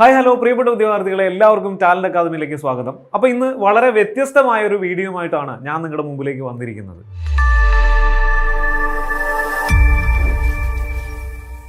Hi hello പ്രിയപ്പെട്ട ഉദ്യോഗാർത്ഥികളെ എല്ലാവർക്കും talent അക്കാദമിയിലേക്ക് സ്വാഗതം. അപ്പോൾ ഇന്ന് വളരെ വ്യത്യസ്തമായ ഒരു വീഡിയോയുമായിട്ടാണ് ഞാൻ നിങ്ങളുടെ മുമ്പിലേക്ക് വന്നിരിക്കുന്നത്.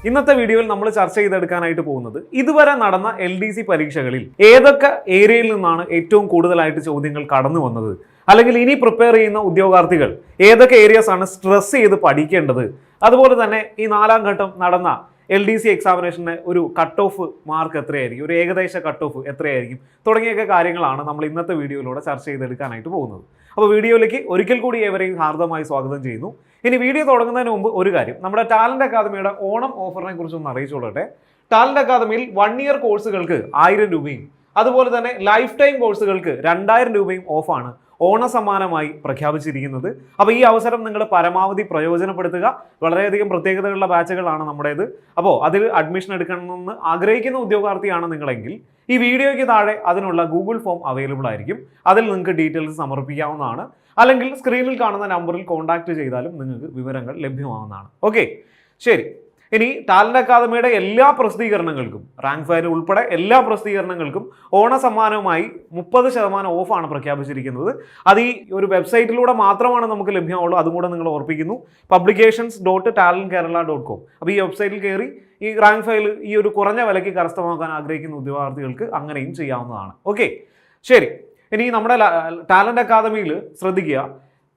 ഇന്നത്തെ വീഡിയോയിൽ നമ്മൾ ചർച്ച ചെയ്തെടുക്കാനായിട്ട് പോകുന്നത് ഇതുവരെ നടന്ന എൽ ഡി സി പരീക്ഷകളിൽ ഏതൊക്കെ ഏരിയയിൽ നിന്നാണ് ഏറ്റവും കൂടുതലായിട്ട് ചോദ്യങ്ങൾ കടന്നു വന്നത്? അല്ലെങ്കിൽ ഇനി പ്രിപ്പയർ ചെയ്യുന്ന ഉദ്യോഗാർത്ഥികൾ ഏതൊക്കെ ഏരിയസ് ആണ് സ്ട്രെസ് ചെയ്ത് പഠിക്കേണ്ടത്? അതുപോലെ തന്നെ ഈ നാലാം ഘട്ടം നടന്ന എൽ ഡി സി എക്സാമിനേഷന് ഒരു കട്ട് ഓഫ് മാർക്ക് എത്രയായിരിക്കും? ഒരു ഏകദേശ കട്ട് ഓഫ് എത്രയായിരിക്കും? തുടങ്ങിയൊക്കെ കാര്യങ്ങളാണ് നമ്മൾ ഇന്നത്തെ വീഡിയോയിലൂടെ ചർച്ച ചെയ്തെടുക്കാനായിട്ട് പോകുന്നത്. അപ്പോൾ വീഡിയോയിലേക്ക് ഒരിക്കൽ കൂടി ഏവരെയും ഹാർദമായി സ്വാഗതം ചെയ്യുന്നു. ഇനി വീഡിയോ തുടങ്ങുന്നതിന് മുമ്പ് ഒരു കാര്യം. നമ്മുടെ ടാലന്റ് അക്കാദമിയുടെ ഓണം ഓഫറിനെ കുറിച്ച് ഒന്ന് അറിയിച്ചുകൊള്ളട്ടെ. ടാലന്റ് അക്കാദമിയിൽ വൺ ഇയർ കോഴ്സുകൾക്ക് ആയിരം രൂപയും അതുപോലെ തന്നെ ലൈഫ് ടൈം കോഴ്സുകൾക്ക് രണ്ടായിരം രൂപയും ഓഫാണ് ഓണസമ്മാനമായി പ്രഖ്യാപിച്ചിരിക്കുന്നത്. അപ്പോൾ ഈ അവസരം നിങ്ങൾ പരമാവധി പ്രയോജനപ്പെടുത്തുക. വളരെയധികം പ്രത്യേകതകളുള്ള ബാച്ചുകളാണ് നമ്മുടേത്. അപ്പോൾ അതിൽ അഡ്മിഷൻ എടുക്കണമെന്ന് ആഗ്രഹിക്കുന്ന ഉദ്യോഗാർത്ഥിയാണ് നിങ്ങളെങ്കിൽ ഈ വീഡിയോയ്ക്ക് താഴെ അതിനുള്ള ഗൂഗിൾ ഫോം അവൈലബിൾ ആയിരിക്കും. അതിൽ നിങ്ങൾക്ക് ഡീറ്റെയിൽസ് സമർപ്പിക്കാവുന്നതാണ്. അല്ലെങ്കിൽ സ്ക്രീനിൽ കാണുന്ന നമ്പറിൽ കോൺടാക്ട് ചെയ്താലും നിങ്ങൾക്ക് വിവരങ്ങൾ ലഭ്യമാവുന്നതാണ്. ഓക്കെ ശരി. ഇനി ടാലന്റ് അക്കാദമിയുടെ എല്ലാ പ്രസിദ്ധീകരണങ്ങൾക്കും റാങ്ക് ഫയർ ഉൾപ്പെടെ എല്ലാ പ്രസിദ്ധീകരണങ്ങൾക്കും ഓണസമ്മാനവുമായി മുപ്പത് ശതമാനം ഓഫാണ് പ്രഖ്യാപിച്ചിരിക്കുന്നത്. അത് ഈ ഒരു വെബ്സൈറ്റിലൂടെ മാത്രമാണ് നമുക്ക് ലഭ്യമാവുള്ളൂ. അതും കൂടെ നിങ്ങൾ ഓർപ്പിക്കുന്നു. Publications dot talent Kerala dot com അപ്പോൾ ഈ വെബ്സൈറ്റിൽ കയറി ഈ റാങ്ക് ഫയൽ ഈ ഒരു കുറഞ്ഞ വിലയ്ക്ക് കരസ്ഥമാക്കാൻ ആഗ്രഹിക്കുന്ന ഉദ്യോഗാർത്ഥികൾക്ക് അങ്ങനെയും ചെയ്യാവുന്നതാണ്. ഓക്കെ ശരി. ഇനി നമ്മുടെ ടാലന്റ് അക്കാദമിയിൽ ശ്രദ്ധിക്കുക.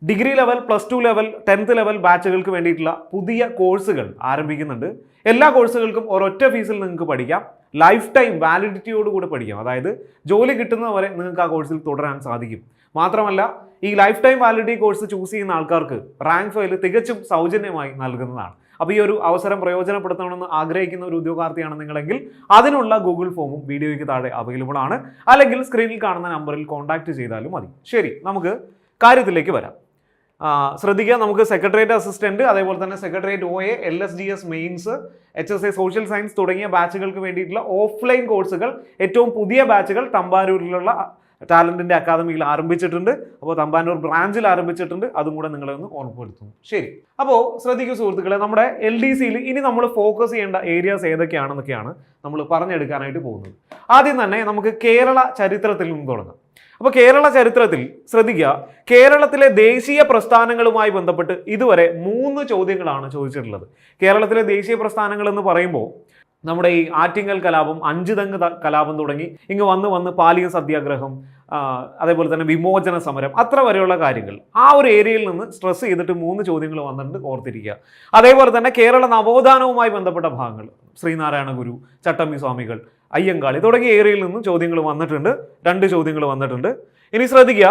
Degree level plus two level tenth level ബാച്ചുകൾക്ക് വേണ്ടിയിട്ടുള്ള പുതിയ കോഴ്സുകൾ ആരംഭിക്കുന്നുണ്ട്. എല്ലാ കോഴ്സുകൾക്കും ഒരൊറ്റ ഫീസിൽ നിങ്ങൾക്ക് പഠിക്കാം. ലൈഫ് ടൈം വാലിഡിറ്റിയോട് കൂടി പഠിക്കാം. അതായത് ജോലി കിട്ടുന്നവരെ നിങ്ങൾക്ക് ആ കോഴ്സിൽ തുടരാൻ സാധിക്കും. മാത്രമല്ല ഈ life time validity course choose ചെയ്യുന്ന ആൾക്കാർക്ക് റാങ്ക് ഫയൽ തികച്ചും സൗജന്യമായി നൽകുന്നതാണ്. അപ്പോൾ ഈ ഒരു അവസരം പ്രയോജനപ്പെടുത്തണമെന്ന് ആഗ്രഹിക്കുന്ന ഒരു ഉദ്യോഗാർത്ഥിയാണ് നിങ്ങളെങ്കിൽ അതിനുള്ള ഗൂഗിൾ ഫോമും വീഡിയോയ്ക്ക് താഴെ അവൈലബിൾ ആണ്. അല്ലെങ്കിൽ സ്ക്രീനിൽ കാണുന്ന നമ്പറിൽ കോൺടാക്ട് ചെയ്താലും മതി. ശരി നമുക്ക് കാര്യത്തിലേക്ക് വരാം. ശ്രദ്ധിക്കുക. നമുക്ക് സെക്രട്ടേറിയറ്റ് അസിസ്റ്റന്റ് അതേപോലെ തന്നെ secretariat O A L S D S mains H S A social science തുടങ്ങിയ ബാച്ചുകൾക്ക് വേണ്ടിയിട്ടുള്ള ഓഫ്ലൈൻ കോഴ്സുകൾ ഏറ്റവും പുതിയ ബാച്ചുകൾ തമ്പാനൂരിലുള്ള ടാലന്റിന്റെ അക്കാദമിയിൽ ആരംഭിച്ചിട്ടുണ്ട്. അപ്പോൾ തമ്പാനൂർ ബ്രാഞ്ചിൽ ആരംഭിച്ചിട്ടുണ്ട്. അതും കൂടെ നിങ്ങളെ ഒന്ന് ഓർമ്മപ്പെടുത്തുന്നു ശരി. അപ്പോൾ ശ്രദ്ധിക്കൂ സുഹൃത്തുക്കളെ നമ്മുടെ എൽ ഡി സിയിൽ ഇനി നമ്മൾ ഫോക്കസ് ചെയ്യേണ്ട ഏരിയാസ് ഏതൊക്കെയാണെന്നൊക്കെയാണ് നമ്മൾ പറഞ്ഞെടുക്കാനായിട്ട് പോകുന്നത്. ആദ്യം തന്നെ നമുക്ക് കേരള ചരിത്രത്തിൽ നിന്ന് തുടങ്ങാം. അപ്പോൾ കേരള ചരിത്രത്തിൽ ശ്രദ്ധിക്കുക കേരളത്തിലെ ദേശീയ പ്രസ്ഥാനങ്ങളുമായി ബന്ധപ്പെട്ട് ഇതുവരെ മൂന്ന് ചോദ്യങ്ങളാണ് ചോദിച്ചിട്ടുള്ളത്. കേരളത്തിലെ ദേശീയ പ്രസ്ഥാനങ്ങൾ എന്ന് പറയുമ്പോൾ നമ്മുടെ ഈ ആറ്റിങ്ങൽ കലാപം അഞ്ചുതങ്ങ് കലാപം തുടങ്ങി ഇങ്ങ് വന്ന് വന്ന് പാലിയ സത്യാഗ്രഹം അതേപോലെ തന്നെ വിമോചന സമരം അത്ര വരെയുള്ള കാര്യങ്ങൾ. ആ ഒരു ഏരിയയിൽ നിന്ന് സ്ട്രെസ് ചെയ്തിട്ട് മൂന്ന് ചോദ്യങ്ങൾ വന്നിട്ടുണ്ട് ഓർത്തിരിക്കുക. അതേപോലെ തന്നെ കേരള നവോത്ഥാനവുമായി ബന്ധപ്പെട്ട ഭാഗങ്ങൾ ശ്രീനാരായണ ഗുരു ചട്ടമ്പി സ്വാമികൾ അയ്യങ്കാളി തുടങ്ങിയ ഏരിയയിൽ നിന്നും ചോദ്യങ്ങൾ വന്നിട്ടുണ്ട്. രണ്ട് ചോദ്യങ്ങൾ വന്നിട്ടുണ്ട്. ഇനി ശ്രദ്ധിക്കുക.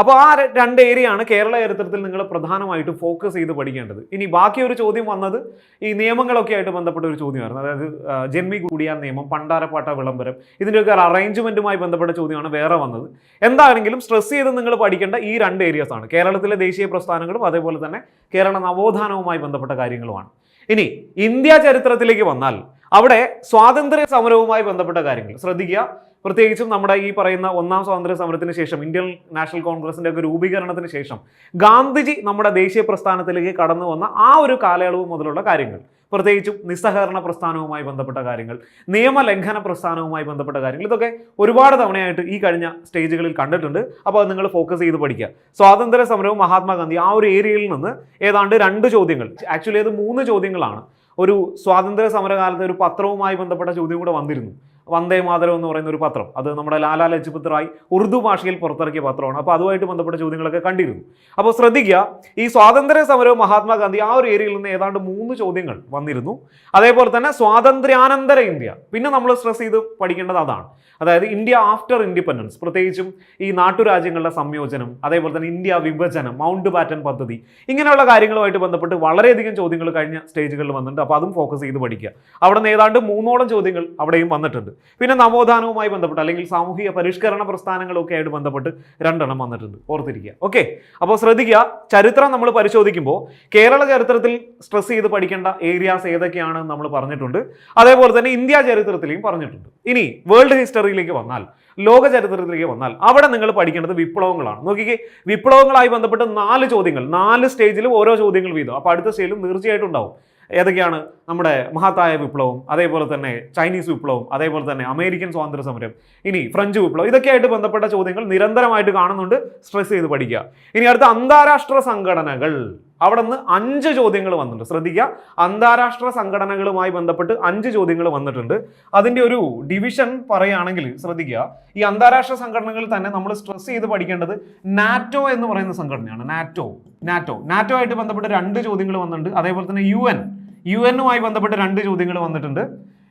അപ്പോൾ ആ രണ്ട് ഏരിയ ആണ് കേരള ചരിത്രത്തിൽ നിങ്ങൾ പ്രധാനമായിട്ടും ഫോക്കസ് ചെയ്ത് പഠിക്കേണ്ടത്. ഇനി ബാക്കി ഒരു ചോദ്യം വന്നത് ഈ നിയമങ്ങളൊക്കെ ആയിട്ട് ബന്ധപ്പെട്ട ഒരു ചോദ്യമായിരുന്നു. അതായത് ജന്മി കൂടിയ നിയമം പണ്ടാരപ്പാട്ട വിളംബരം ഇതിന്റെയൊക്കെ അറേഞ്ച്മെന്റുമായി ബന്ധപ്പെട്ട ചോദ്യമാണ് വേറെ വന്നത്. എന്താണെങ്കിലും സ്ട്രെസ് ചെയ്ത് നിങ്ങൾ പഠിക്കേണ്ട ഈ രണ്ട് ഏരിയസ് ആണ്. കേരളത്തിലെ ദേശീയ പ്രസ്ഥാനങ്ങളും അതേപോലെ തന്നെ കേരള നവോത്ഥാനവുമായി ബന്ധപ്പെട്ട കാര്യങ്ങളുമാണ്. ഇനി ഇന്ത്യ ചരിത്രത്തിലേക്ക് വന്നാൽ അവിടെ സ്വാതന്ത്ര്യ സമരവുമായി ബന്ധപ്പെട്ട കാര്യങ്ങൾ. ശ്രദ്ധിക്കുക. പ്രത്യേകിച്ചും നമ്മുടെ ഈ പറയുന്ന ഒന്നാം സ്വാതന്ത്ര്യ സമരത്തിന് ശേഷം ഇന്ത്യൻ നാഷണൽ കോൺഗ്രസിന്റെ ഒക്കെ രൂപീകരണത്തിന് ശേഷം ഗാന്ധിജി നമ്മുടെ ദേശീയ പ്രസ്ഥാനത്തിലേക്ക് കടന്നു വന്ന ആ ഒരു കാലയളവ് മുതലുള്ള കാര്യങ്ങൾ. പ്രത്യേകിച്ചും നിസ്സഹകരണ പ്രസ്ഥാനവുമായി ബന്ധപ്പെട്ട കാര്യങ്ങൾ നിയമലംഘന പ്രസ്ഥാനവുമായി ബന്ധപ്പെട്ട കാര്യങ്ങൾ. ഇതൊക്കെ ഒരുപാട് തവണയായിട്ട് ഈ കഴിഞ്ഞ സ്റ്റേജുകളിൽ കണ്ടിട്ടുണ്ട്. അപ്പോൾ അത് നിങ്ങൾ ഫോക്കസ് ചെയ്ത് പഠിക്കുക. സ്വാതന്ത്ര്യ സമരവും മഹാത്മാഗാന്ധി ആ ഒരു ഏരിയയിൽ നിന്ന് ഏതാണ്ട് രണ്ട് ചോദ്യങ്ങൾ. ആക്ച്വലി അത് മൂന്ന് ചോദ്യങ്ങളാണ്. ഒരു സ്വാതന്ത്ര്യ സമരകാലത്തെ ഒരു പത്രവുമായി ബന്ധപ്പെട്ട ചോദ്യം കൂടെ വന്നിരുന്നു. വന്ദേ മാതരം എന്ന് പറയുന്ന ഒരു പത്രം. അത് നമ്മുടെ ലാലാ ലജ്പത് റായ് ഉറുദു ഭാഷയിൽ പുറത്തിറക്കിയ പത്രമാണ്. അപ്പോൾ അതുമായിട്ട് ബന്ധപ്പെട്ട ചോദ്യങ്ങളൊക്കെ കണ്ടിരുന്നു. അപ്പോൾ ശ്രദ്ധിക്കുക ഈ സ്വാതന്ത്ര്യ സമരവും മഹാത്മാഗാന്ധി ആ ഒരു ഏരിയയിൽ നിന്ന് ഏതാണ്ട് മൂന്ന് ചോദ്യങ്ങൾ വന്നിരുന്നു. അതേപോലെ തന്നെ സ്വാതന്ത്ര്യാനന്തര ഇന്ത്യ. പിന്നെ നമ്മൾ സ്ട്രെസ് ചെയ്ത് പഠിക്കേണ്ടത് അതാണ്. അതായത് ഇന്ത്യ ആഫ്റ്റർ ഇൻഡിപെൻഡൻസ് പ്രത്യേകിച്ചും ഈ നാട്ടുരാജ്യങ്ങളുടെ സംയോജനം അതേപോലെ തന്നെ ഇന്ത്യ വിഭജനം മൗണ്ട് ബാറ്റൻ പദ്ധതി ഇങ്ങനെയുള്ള കാര്യങ്ങളുമായിട്ട് ബന്ധപ്പെട്ട് വളരെയധികം ചോദ്യങ്ങൾ കഴിഞ്ഞ സ്റ്റേജുകളിൽ വന്നിട്ടുണ്ട്. അപ്പോൾ അതും ഫോക്കസ് ചെയ്ത് പഠിക്കുക. അവിടെ നിന്ന് ഏതാണ്ട് മൂന്നോളം ചോദ്യങ്ങൾ അവിടെയും വന്നിട്ടുണ്ട്. പിന്നെ നവോത്ഥാനവുമായി ബന്ധപ്പെട്ട് അല്ലെങ്കിൽ സാമൂഹിക പരിഷ്കരണ പ്രസ്ഥാനങ്ങളൊക്കെ ആയിട്ട് ബന്ധപ്പെട്ട് രണ്ടെണ്ണം വന്നിട്ടുണ്ട്. ഓർത്തിരിക്കുക. ഓക്കെ. അപ്പോൾ ശ്രദ്ധിക്കുക ചരിത്രം നമ്മൾ പരിശോധിക്കുമ്പോൾ കേരള ചരിത്രത്തിൽ സ്ട്രെസ് ചെയ്ത് പഠിക്കേണ്ട ഏരിയാസ് ഏതൊക്കെയാണ് നമ്മൾ പറഞ്ഞിട്ടുണ്ട്. അതേപോലെ തന്നെ ഇന്ത്യ ചരിത്രത്തിലെയും പറഞ്ഞിട്ടുണ്ട്. ഇനി വേൾഡ് ഹിസ്റ്ററിയിലേക്ക് വന്നാൽ ലോക ചരിത്രത്തിലേക്ക് വന്നാൽ അവിടെ നിങ്ങൾ പഠിക്കേണ്ടത് വിപ്ലവങ്ങളാണ്. നോക്കിക്കേ വിപ്ലവങ്ങളായി ബന്ധപ്പെട്ട് നാല് ചോദ്യങ്ങൾ നാല് സ്റ്റേജിലും ഓരോ ചോദ്യങ്ങൾ വീതം. അപ്പോൾ അടുത്ത സ്റ്റേജിലും തീർച്ചയായിട്ടും ഉണ്ടാവും. ഏതൊക്കെയാണ് നമ്മുടെ മഹത്തായ വിപ്ലവം അതേപോലെ തന്നെ ചൈനീസ് വിപ്ലവം അതേപോലെ തന്നെ അമേരിക്കൻ സ്വാതന്ത്ര്യ സമരം ഇനി ഫ്രഞ്ച് വിപ്ലവം. ഇതൊക്കെയായിട്ട് ബന്ധപ്പെട്ട ചോദ്യങ്ങൾ നിരന്തരമായിട്ട് കാണുന്നുണ്ട്. സ്ട്രെസ് ചെയ്ത് പഠിക്കുക. ഇനി അടുത്ത അന്താരാഷ്ട്ര സംഘടനകൾ. അവിടെ നിന്ന് അഞ്ച് ചോദ്യങ്ങൾ വന്നിട്ടുണ്ട്. ശ്രദ്ധിക്കുക. അന്താരാഷ്ട്ര സംഘടനകളുമായി ബന്ധപ്പെട്ട് അഞ്ച് ചോദ്യങ്ങൾ വന്നിട്ടുണ്ട്. അതിന്റെ ഒരു ഡിവിഷൻ പറയുകയാണെങ്കിൽ ശ്രദ്ധിക്കുക. ഈ അന്താരാഷ്ട്ര സംഘടനകളിൽ തന്നെ നമ്മൾ സ്ട്രെസ് ചെയ്ത് പഠിക്കേണ്ടത് നാറ്റോ എന്ന് പറയുന്ന സംഘടനയാണ്. NATO NATO. നാറ്റോ ആയിട്ട് ബന്ധപ്പെട്ട് രണ്ട് ചോദ്യങ്ങൾ വന്നിട്ടുണ്ട്. അതേപോലെ തന്നെ യു എൻ. യു എന്നുമായി ബന്ധപ്പെട്ട് രണ്ട് ചോദ്യങ്ങൾ വന്നിട്ടുണ്ട്.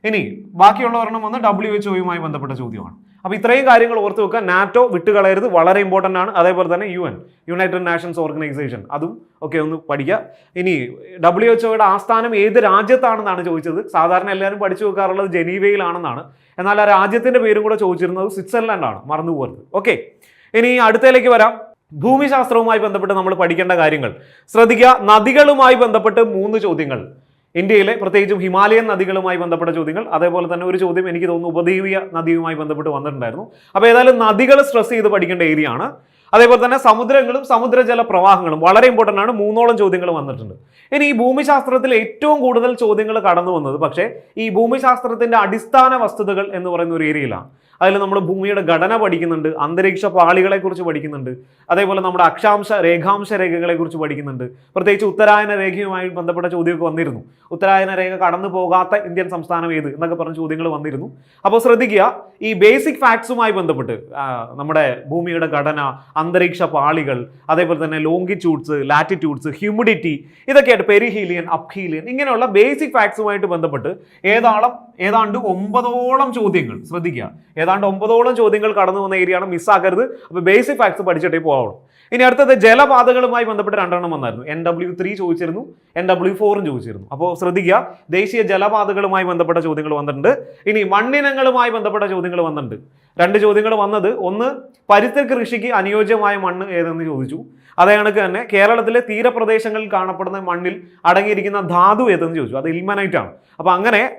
ഇനി ബാക്കിയുള്ള ഒരെണ്ണം വന്ന് ഡബ്ല്യു എച്ച് ഒയുമായി ബന്ധപ്പെട്ട ചോദ്യമാണ്. അപ്പോൾ ഇത്രയും കാര്യങ്ങൾ ഓർത്ത് വെക്കുക. നാറ്റോ വിട്ടുകളയരുത്. വളരെ ഇമ്പോർട്ടന്റ് ആണ്. അതേപോലെ തന്നെ U N united nations organisation അതും ഒക്കെ ഒന്ന് പഠിക്കുക. ഇനി ഡബ്ല്യു എച്ച് ഒയുടെ ആസ്ഥാനം ഏത് രാജ്യത്താണെന്നാണ് ചോദിച്ചത്. സാധാരണ എല്ലാവരും പഠിച്ചു വെക്കാറുള്ളത് ജനീവയിലാണെന്നാണ്. എന്നാൽ ആ രാജ്യത്തിന്റെ പേരും കൂടെ ചോദിച്ചിരുന്നത് സ്വിറ്റ്സർലൻഡ് ആണ് മറന്നു പോകരുത്. ഓക്കെ ഇനി അടുത്തയിലേക്ക് വരാം. ഭൂമിശാസ്ത്രവുമായി ബന്ധപ്പെട്ട് നമ്മൾ പഠിക്കേണ്ട കാര്യങ്ങൾ. ശ്രദ്ധിക്കുക. നദികളുമായി ബന്ധപ്പെട്ട് മൂന്ന് ചോദ്യങ്ങൾ. ഇന്ത്യയിലെ പ്രത്യേകിച്ചും ഹിമാലയൻ നദികളുമായി ബന്ധപ്പെട്ട ചോദ്യങ്ങൾ. അതേപോലെ തന്നെ ഒരു ചോദ്യം എനിക്ക് തോന്നുന്നു ഉപദ്വീപീയ നദിയുമായി ബന്ധപ്പെട്ട് വന്നിട്ടുണ്ടായിരുന്നു. അപ്പോൾ ഏതായാലും നദികൾ സ്ട്രെസ് ചെയ്ത് പഠിക്കേണ്ട ഏരിയ ആണ് അതേപോലെ തന്നെ സമുദ്രങ്ങളും സമുദ്രജല പ്രവാഹങ്ങളും. വളരെ ഇമ്പോർട്ടന്റ് ആണ്. മൂന്നോളം ചോദ്യങ്ങൾ വന്നിട്ടുണ്ട്. ഇനി ഈ ഭൂമിശാസ്ത്രത്തിൽ ഏറ്റവും കൂടുതൽ ചോദ്യങ്ങൾ കടന്നു വന്നത് പക്ഷേ ഈ ഭൂമിശാസ്ത്രത്തിന്റെ അടിസ്ഥാന വസ്തുതകൾ എന്ന് പറയുന്ന ഒരു ഏരിയയിലാണ് അതിൽ നമ്മൾ ഭൂമിയുടെ ഘടന പഠിക്കുന്നുണ്ട് അന്തരീക്ഷ പാളികളെ കുറിച്ച് പഠിക്കുന്നുണ്ട് അതേപോലെ നമ്മുടെ അക്ഷാംശ രേഖാംശ രേഖകളെ കുറിച്ച് പഠിക്കുന്നുണ്ട്. പ്രത്യേകിച്ച് ഉത്തരായന രേഖയുമായി ബന്ധപ്പെട്ട ചോദ്യമൊക്കെ വന്നിരുന്നു. ഉത്തരായന രേഖ കടന്നു പോകാത്ത ഇന്ത്യൻ സംസ്ഥാനം ഏത് എന്നൊക്കെ പറഞ്ഞ ചോദ്യങ്ങൾ വന്നിരുന്നു. അപ്പോൾ ശ്രദ്ധിക്കുക ഈ ബേസിക് ഫാക്ട്സുമായി ബന്ധപ്പെട്ട് നമ്മുടെ ഭൂമിയുടെ ഘടന അന്തരീക്ഷ പാളികൾ അതേപോലെ തന്നെ ലോങ്കിറ്റ്യൂഡ്സ് ലാറ്റിറ്റ്യൂഡ്സ് ഹ്യൂമിഡിറ്റി ഇതൊക്കെയായിട്ട് പെരിഹീലിയൻ അപ്ഹീലിയൻ ഇങ്ങനെയുള്ള ബേസിക് ഫാക്ട്സുമായിട്ട് ബന്ധപ്പെട്ട് ഏതാളം ഏതാണ്ട് ഒമ്പതോളം ചോദ്യങ്ങൾ ശ്രദ്ധിക്കുക. ഏതാണ്ട് ഒമ്പതോളം ചോദ്യങ്ങൾ കടന്നു വന്ന ഏരിയയാണ് മിസ്സാക്കരുത് അപ്പോൾ ബേസിക് ഫാക്ട്സ് പഠിച്ചിട്ടേ പോകാവുള്ളൂ ഇനി അടുത്തത് ജലപാതകളുമായി ബന്ധപ്പെട്ട് രണ്ടെണ്ണം വന്നായിരുന്നു. എൻ ഡബ്ല്യു ത്രീ ചോദിച്ചിരുന്നു എൻ ഡബ്ല്യു ഫോറും ചോദിച്ചിരുന്നു. അപ്പോൾ ശ്രദ്ധിക്കുക ദേശീയ ജലപാതകളുമായി ബന്ധപ്പെട്ട ചോദ്യങ്ങൾ വന്നിട്ടുണ്ട്. ഇനി മണ്ണിനങ്ങളുമായി ബന്ധപ്പെട്ട ചോദ്യങ്ങൾ വന്നിട്ടുണ്ട്. രണ്ട് ചോദ്യങ്ങൾ വന്നത്. ഒന്ന് പരിസ്ഥിതി കൃഷിക്ക് അനുയോജ്യമായ മണ്ണ് ഏതെന്ന് ചോദിച്ചു. അതേ കണക്ക് തന്നെ കേരളത്തിലെ തീരപ്രദേശങ്ങളിൽ കാണപ്പെടുന്ന മണ്ണിൽ അടങ്ങിയിരിക്കുന്ന ധാതു ഏതെന്ന് ചോദിച്ചു. അത് ഇൽമനൈറ്റ് ആണ്. അപ്പോൾ അങ്ങനെ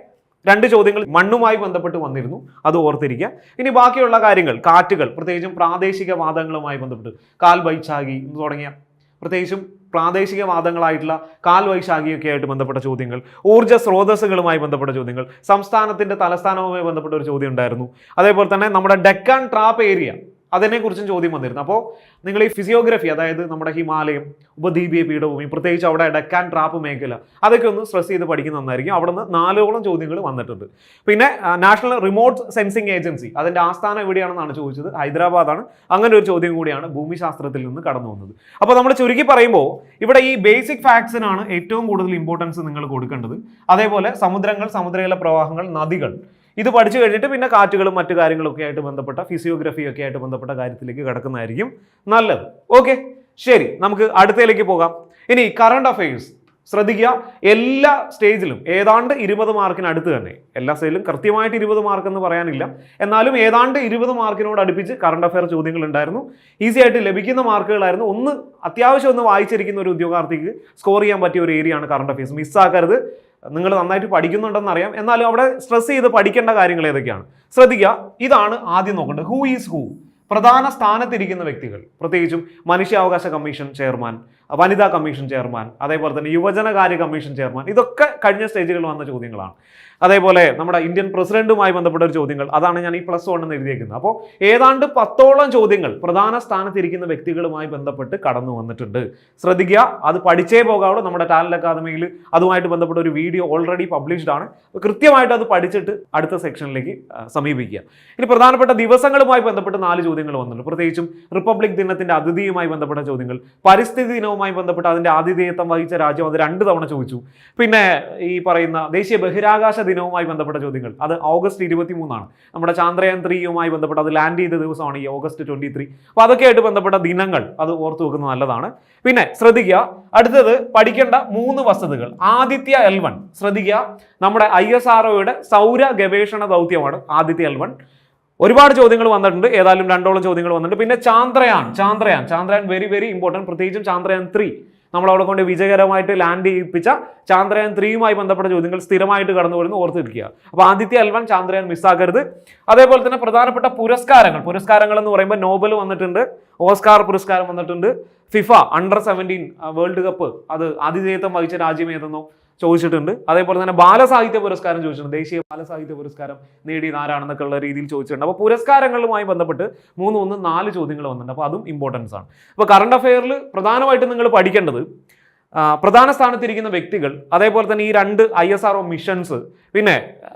രണ്ട് ചോദ്യങ്ങൾ മണ്ണുമായി ബന്ധപ്പെട്ട് വന്നിരുന്നു. അത് ഓർത്തിരിക്കുക. ഇനി ബാക്കിയുള്ള കാര്യങ്ങൾ കാറ്റുകൾ പ്രത്യേകിച്ചും പ്രാദേശിക വാദങ്ങളുമായി ബന്ധപ്പെട്ട്. കാൽ ബൈച്ചാകി തുടങ്ങിയ പ്രത്യേകിച്ചും പ്രാദേശിക വാദങ്ങളായിട്ടുള്ള കാൽ വൈശാഖിയൊക്കെ ആയിട്ട് ബന്ധപ്പെട്ട ചോദ്യങ്ങൾ ഊർജ സ്രോതസ്സുകളുമായി ബന്ധപ്പെട്ട ചോദ്യങ്ങൾ സംസ്ഥാനത്തിന്റെ തലസ്ഥാനവുമായി ബന്ധപ്പെട്ട ഒരു ചോദ്യം ഉണ്ടായിരുന്നു. അതേപോലെ തന്നെ നമ്മുടെ ഡെക്കാൻ ട്രാപ്പ് ഏരിയ അതിനെക്കുറിച്ചും ചോദ്യം വന്നിരുന്നു. അപ്പോൾ നിങ്ങൾ ഈ ഫിസിയോഗ്രഫി അതായത് നമ്മുടെ ഹിമാലയം ഉപദ്വീപീയ പീഠഭൂമി പ്രത്യേകിച്ച് അവിടെ ഡക്കാൻ ട്രാപ്പ് മേഖല അതൊക്കെ ഒന്ന് സ്ട്രെസ് ചെയ്ത് പഠിക്കുന്ന നന്നായിരിക്കും. അവിടെ നിന്ന് നാലോളം ചോദ്യങ്ങൾ വന്നിട്ടുണ്ട്. പിന്നെ നാഷണൽ റിമോട്ട് സെൻസിങ് ഏജൻസി അതിന്റെ ആസ്ഥാനം എവിടെയാണെന്നാണ് ചോദിച്ചത്? ഹൈദരാബാദാണ്. അങ്ങനെ ഒരു ചോദ്യം കൂടിയാണ് ഭൂമിശാസ്ത്രത്തിൽ നിന്ന് കടന്നു വന്നത്. അപ്പോൾ നമ്മൾ ചുരുക്കി പറയുമ്പോൾ ഇവിടെ ഈ ബേസിക് ഫാക്ട്സിനാണ് ഏറ്റവും കൂടുതൽ ഇമ്പോർട്ടൻസ് നിങ്ങൾ കൊടുക്കേണ്ടത്. അതേപോലെ സമുദ്രങ്ങൾ സമുദ്രജല പ്രവാഹങ്ങൾ നദികൾ. ഇത് പഠിച്ചു കഴിഞ്ഞിട്ട് പിന്നെ കാറ്റുകളും മറ്റു കാര്യങ്ങളൊക്കെ ആയിട്ട് ബന്ധപ്പെട്ട ഫിസിയോഗ്രഫി ഒക്കെ ആയിട്ട് ബന്ധപ്പെട്ട കാര്യത്തിലേക്ക് കിടക്കുന്നതായിരിക്കും നല്ലത്. ഓക്കെ ശരി നമുക്ക് അടുത്തയിലേക്ക് പോകാം. ഇനി കറണ്ട് അഫയേഴ്സ് ശ്രദ്ധിക്കുക എല്ലാ സ്റ്റേജിലും ഏതാണ്ട് ഇരുപത് മാർക്കിന് അടുത്ത് തന്നെ. എല്ലാ സ്റ്റേജിലും കൃത്യമായിട്ട് ഇരുപത് മാർക്ക് എന്ന് പറയാനില്ല. എന്നാലും ഏതാണ്ട് ഇരുപത് മാർക്കിനോട് അടുപ്പിച്ച് കറണ്ട് അഫയർ ചോദ്യങ്ങൾ ഉണ്ടായിരുന്നു. ഈസി ആയിട്ട് ലഭിക്കുന്ന മാർക്കുകളായിരുന്നു ഒന്ന് അത്യാവശ്യം ഒന്ന് വായിച്ചിരിക്കുന്ന ഒരു ഉദ്യോഗാർത്ഥിക്ക് സ്കോർ ചെയ്യാൻ പറ്റിയ ഒരു ഏരിയയാണ് കറണ്ട് അഫയേഴ്സ് മിസ്സാക്കരുത് നിങ്ങൾ നന്നായിട്ട് പഠിക്കുന്നുണ്ടെന്ന് അറിയാം എന്നാലും അവിടെ സ്ട്രെസ് ചെയ്ത് പഠിക്കേണ്ട കാര്യങ്ങൾ ഏതൊക്കെയാണ്? ശ്രദ്ധിക്കുക ഇതാണ് ആദ്യം നോക്കേണ്ടത്. ഹൂ ഈസ് ഹൂ പ്രധാന സ്ഥാനത്തിരിക്കുന്ന വ്യക്തികൾ. പ്രത്യേകിച്ചും മനുഷ്യാവകാശ കമ്മീഷൻ ചെയർമാൻ വനിതാ കമ്മീഷൻ ചെയർമാൻ അതേപോലെ തന്നെ യുവജനകാര്യ കമ്മീഷൻ ചെയർമാൻ ഇതൊക്കെ കഴിഞ്ഞ സ്റ്റേജുകളിൽ വന്ന ചോദ്യങ്ങളാണ്. അതേപോലെ നമ്മുടെ ഇന്ത്യൻ പ്രസിഡന്റുമായി ബന്ധപ്പെട്ട ഒരു ചോദ്യങ്ങൾ. അതാണ് ഞാൻ ഈ പ്ലസ് വൺ എന്ന് എഴുതിയേക്കുന്നത്. അപ്പോൾ ഏതാണ്ട് പത്തോളം ചോദ്യങ്ങൾ പ്രധാന സ്ഥാനത്തിരിക്കുന്ന വ്യക്തികളുമായി ബന്ധപ്പെട്ട് കടന്നു വന്നിട്ടുണ്ട്. ശ്രദ്ധിക്കുക അത് പഠിച്ചേ പോകാവുള്ളൂ നമ്മുടെ ടാലന്റ് അക്കാദമിയിൽ അതുമായിട്ട് ബന്ധപ്പെട്ട ഒരു വീഡിയോ ഓൾറെഡി പബ്ലിഷ്ഡ് ആണ്. കൃത്യമായിട്ട് അത് പഠിച്ചിട്ട് അടുത്ത സെക്ഷനിലേക്ക് സമീപിക്കുക. ഇനി പ്രധാനപ്പെട്ട ദിവസങ്ങളുമായി ബന്ധപ്പെട്ട് നാല് ചോദ്യങ്ങൾ വന്നിട്ടുണ്ട്. പ്രത്യേകിച്ചും റിപ്പബ്ലിക് ദിനത്തിന്റെ അതിഥിയുമായി ബന്ധപ്പെട്ട ചോദ്യങ്ങൾ പരിസ്ഥിതി ദിനവുമായി ബന്ധപ്പെട്ട് അതിന്റെ ആതിഥേയത്വം വഹിച്ച രാജ്യം അത് രണ്ട് തവണ ചോദിച്ചു. പിന്നെ ഈ പറയുന്ന ദേശീയ ബഹിരാകാശ ദിനവുമായി ബന്ധപ്പെട്ട ചോദ്യങ്ങൾ. അത് ഓഗസ്റ്റ് ഇരുപത്തി മൂന്നാണ് നമ്മുടെ ചാന്ദ്രയാൻ ത്രീയുമായി ബന്ധപ്പെട്ട് അത് ലാൻഡ് ചെയ്ത ദിവസമാണ് ഈ ഓഗസ്റ്റ് ട്വന്റി ത്രീ അപ്പോൾ അതൊക്കെ ആയിട്ട് ബന്ധപ്പെട്ട ദിനങ്ങൾ അത് ഓർത്തു വെക്കുന്നത് നല്ലതാണ്. പിന്നെ ശ്രദ്ധിക്കുക അടുത്തത് പഠിക്കേണ്ട മൂന്ന് വസ്തുതകൾ ആദിത്യ എൽ വൺ ശ്രദ്ധിക്കുക നമ്മുടെ ഐ എസ് ആർ ഒയുടെ സൗര ഗവേഷണ ദൗത്യമാണ് ആദിത്യ എൽ വൺ ഒരുപാട് ചോദ്യങ്ങൾ വന്നിട്ടുണ്ട് ഏതായാലും രണ്ടോളം ചോദ്യങ്ങൾ വന്നിട്ടുണ്ട്. പിന്നെ Chandrayaan Chandrayaan Chandrayaan very very important പ്രത്യേകിച്ചും ചാന്ദ്രയാൻ ത്രീ നമ്മൾ അവിടെ കൊണ്ട് വിജയകരമായിട്ട് ലാൻഡ് ചെയ്യിപ്പിച്ച ചാന്ദ്രയാൻ ത്രീയുമായി ബന്ധപ്പെട്ട ചോദ്യങ്ങൾ സ്ഥിരമായിട്ട് കടന്നു വരുന്നു ഓർത്തിരിക്കുക. അപ്പോൾ ആദിത്യ അൽവൻ ചാന്ദ്രയാൻ മിസ്സാകരുത് അതേപോലെ തന്നെ പ്രധാനപ്പെട്ട പുരസ്കാരങ്ങൾ. പുരസ്കാരങ്ങൾ എന്ന് പറയുമ്പോൾ നോബൽ വന്നിട്ടുണ്ട് ഓസ്കാർ പുരസ്കാരം വന്നിട്ടുണ്ട് FIFA under seventeen world cup അത് ആതിഥേയത്വം വഹിച്ച രാജ്യം ഏതെന്നോ ചോദിച്ചിട്ടുണ്ട്. അതേപോലെ തന്നെ ബാലസാഹിത്യ പുരസ്കാരം ചോദിച്ചിട്ടുണ്ട്. ദേശീയ ബാലസാഹിത്യ പുരസ്കാരം നേടിയത് ആരാണെന്നൊക്കെ ഉള്ള രീതിയിൽ ചോദിച്ചിട്ടുണ്ട്. അപ്പോൾ പുരസ്കാരങ്ങളുമായി ബന്ധപ്പെട്ട് മൂന്ന് ഒന്ന് നാല് ചോദ്യങ്ങൾ വന്നിട്ടുണ്ട്. അപ്പോൾ അതും ഇമ്പോർട്ടൻസ് ആണ്. അപ്പോൾ കറണ്ട് അഫെയറിൽ പ്രധാനമായിട്ടും നിങ്ങൾ പഠിക്കേണ്ടത് പ്രധാന സ്ഥാനത്തിരിക്കുന്ന വ്യക്തികൾ അതേപോലെ തന്നെ ഈ രണ്ട് ഐ എസ് ആർ മിഷൻസ് പിന്നെ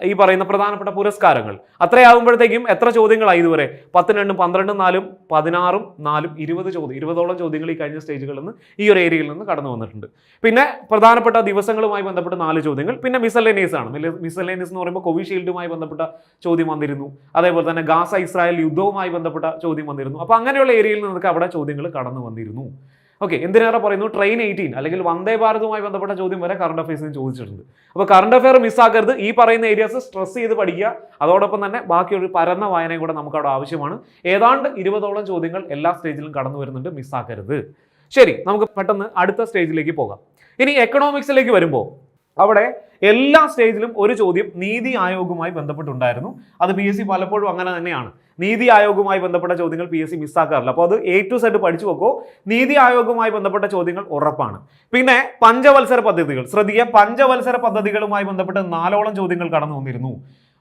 ഈ പറയുന്ന പ്രധാനപ്പെട്ട പുരസ്കാരങ്ങൾ അത്രയാകുമ്പോഴത്തേക്കും എത്ര ചോദ്യങ്ങളായി ഇതുവരെ? പത്തും രണ്ടും പന്ത്രണ്ടും നാലും പതിനാറും നാലും ഇരുപത് ചോദ്യം ഇരുപതോളം ചോദ്യങ്ങൾ ഈ കഴിഞ്ഞ സ്റ്റേജുകളിൽ നിന്ന് ഈ ഒരു ഏരിയയിൽ നിന്ന് കടന്നു വന്നിട്ടുണ്ട്. പിന്നെ പ്രധാനപ്പെട്ട ദിവസങ്ങളുമായി ബന്ധപ്പെട്ട നാല് ചോദ്യങ്ങൾ പിന്നെ മിസലേനിയസ് ആണ്. മിസലേനിയസ് എന്ന് പറയുമ്പോൾ കോവിഷീൽഡുമായി ബന്ധപ്പെട്ട ചോദ്യം വന്നിരുന്നു. അതേപോലെ തന്നെ ഗാസ ഇസ്രായേൽ യുദ്ധവുമായി ബന്ധപ്പെട്ട ചോദ്യം വന്നിരുന്നു. അപ്പോൾ അങ്ങനെയുള്ള ഏരിയയിൽ നിന്നൊക്കെ അവിടെ ചോദ്യങ്ങൾ കടന്നു വന്നിരുന്നു. ഓക്കെ എന്തിനേറെ പറയുന്നു? ട്രെയിൻ എയ്റ്റീൻ അല്ലെങ്കിൽ വന്ദേ ഭാരതവുമായി ബന്ധപ്പെട്ട ചോദ്യം വരെ കറണ്ട് അഫയേഴ്സിന് ചോദിച്ചിട്ടുണ്ട്. അപ്പോൾ കറണ്ട് അഫയർ മിസ്സാക്കരുത് ഈ പറയുന്ന ഏരിയാസ് സ്ട്രെസ് ചെയ്ത് പഠിക്കുക. അതോടൊപ്പം തന്നെ ബാക്കിയൊരു പരന്ന വായനയും കൂടെ നമുക്ക് അവിടെ ആവശ്യമാണ്. ഏതാണ്ട് ഇരുപതോളം ചോദ്യങ്ങൾ എല്ലാ സ്റ്റേജിലും കടന്നു വരുന്നുണ്ട്. മിസ്സാക്കരുത് ശരി നമുക്ക് പെട്ടെന്ന് അടുത്ത സ്റ്റേജിലേക്ക് പോകാം. ഇനി എക്കണോമിക്സിലേക്ക് വരുമ്പോൾ അവിടെ എല്ലാ സ്റ്റേജിലും ഒരു ചോദ്യം നീതി ആയോഗുമായി ബന്ധപ്പെട്ടുണ്ടായിരുന്നു. അത് പി എസ് സി പലപ്പോഴും അങ്ങനെ തന്നെയാണ്. നീതി ആയോഗുമായി ബന്ധപ്പെട്ട ചോദ്യങ്ങൾ പി എസ് സി മിസ്സാക്കാറില്ല. അപ്പോൾ അത് എ ടു സെഡ് പഠിച്ചു വെക്കോ. നീതി ആയോഗുമായി ബന്ധപ്പെട്ട ചോദ്യങ്ങൾ ഉറപ്പാണ്. പിന്നെ പഞ്ചവത്സര പദ്ധതികൾ. ശ്രദ്ധിക്കുക പഞ്ചവത്സര പദ്ധതികളുമായി ബന്ധപ്പെട്ട് നാലോളം ചോദ്യങ്ങൾ കടന്നു വന്നിരുന്നു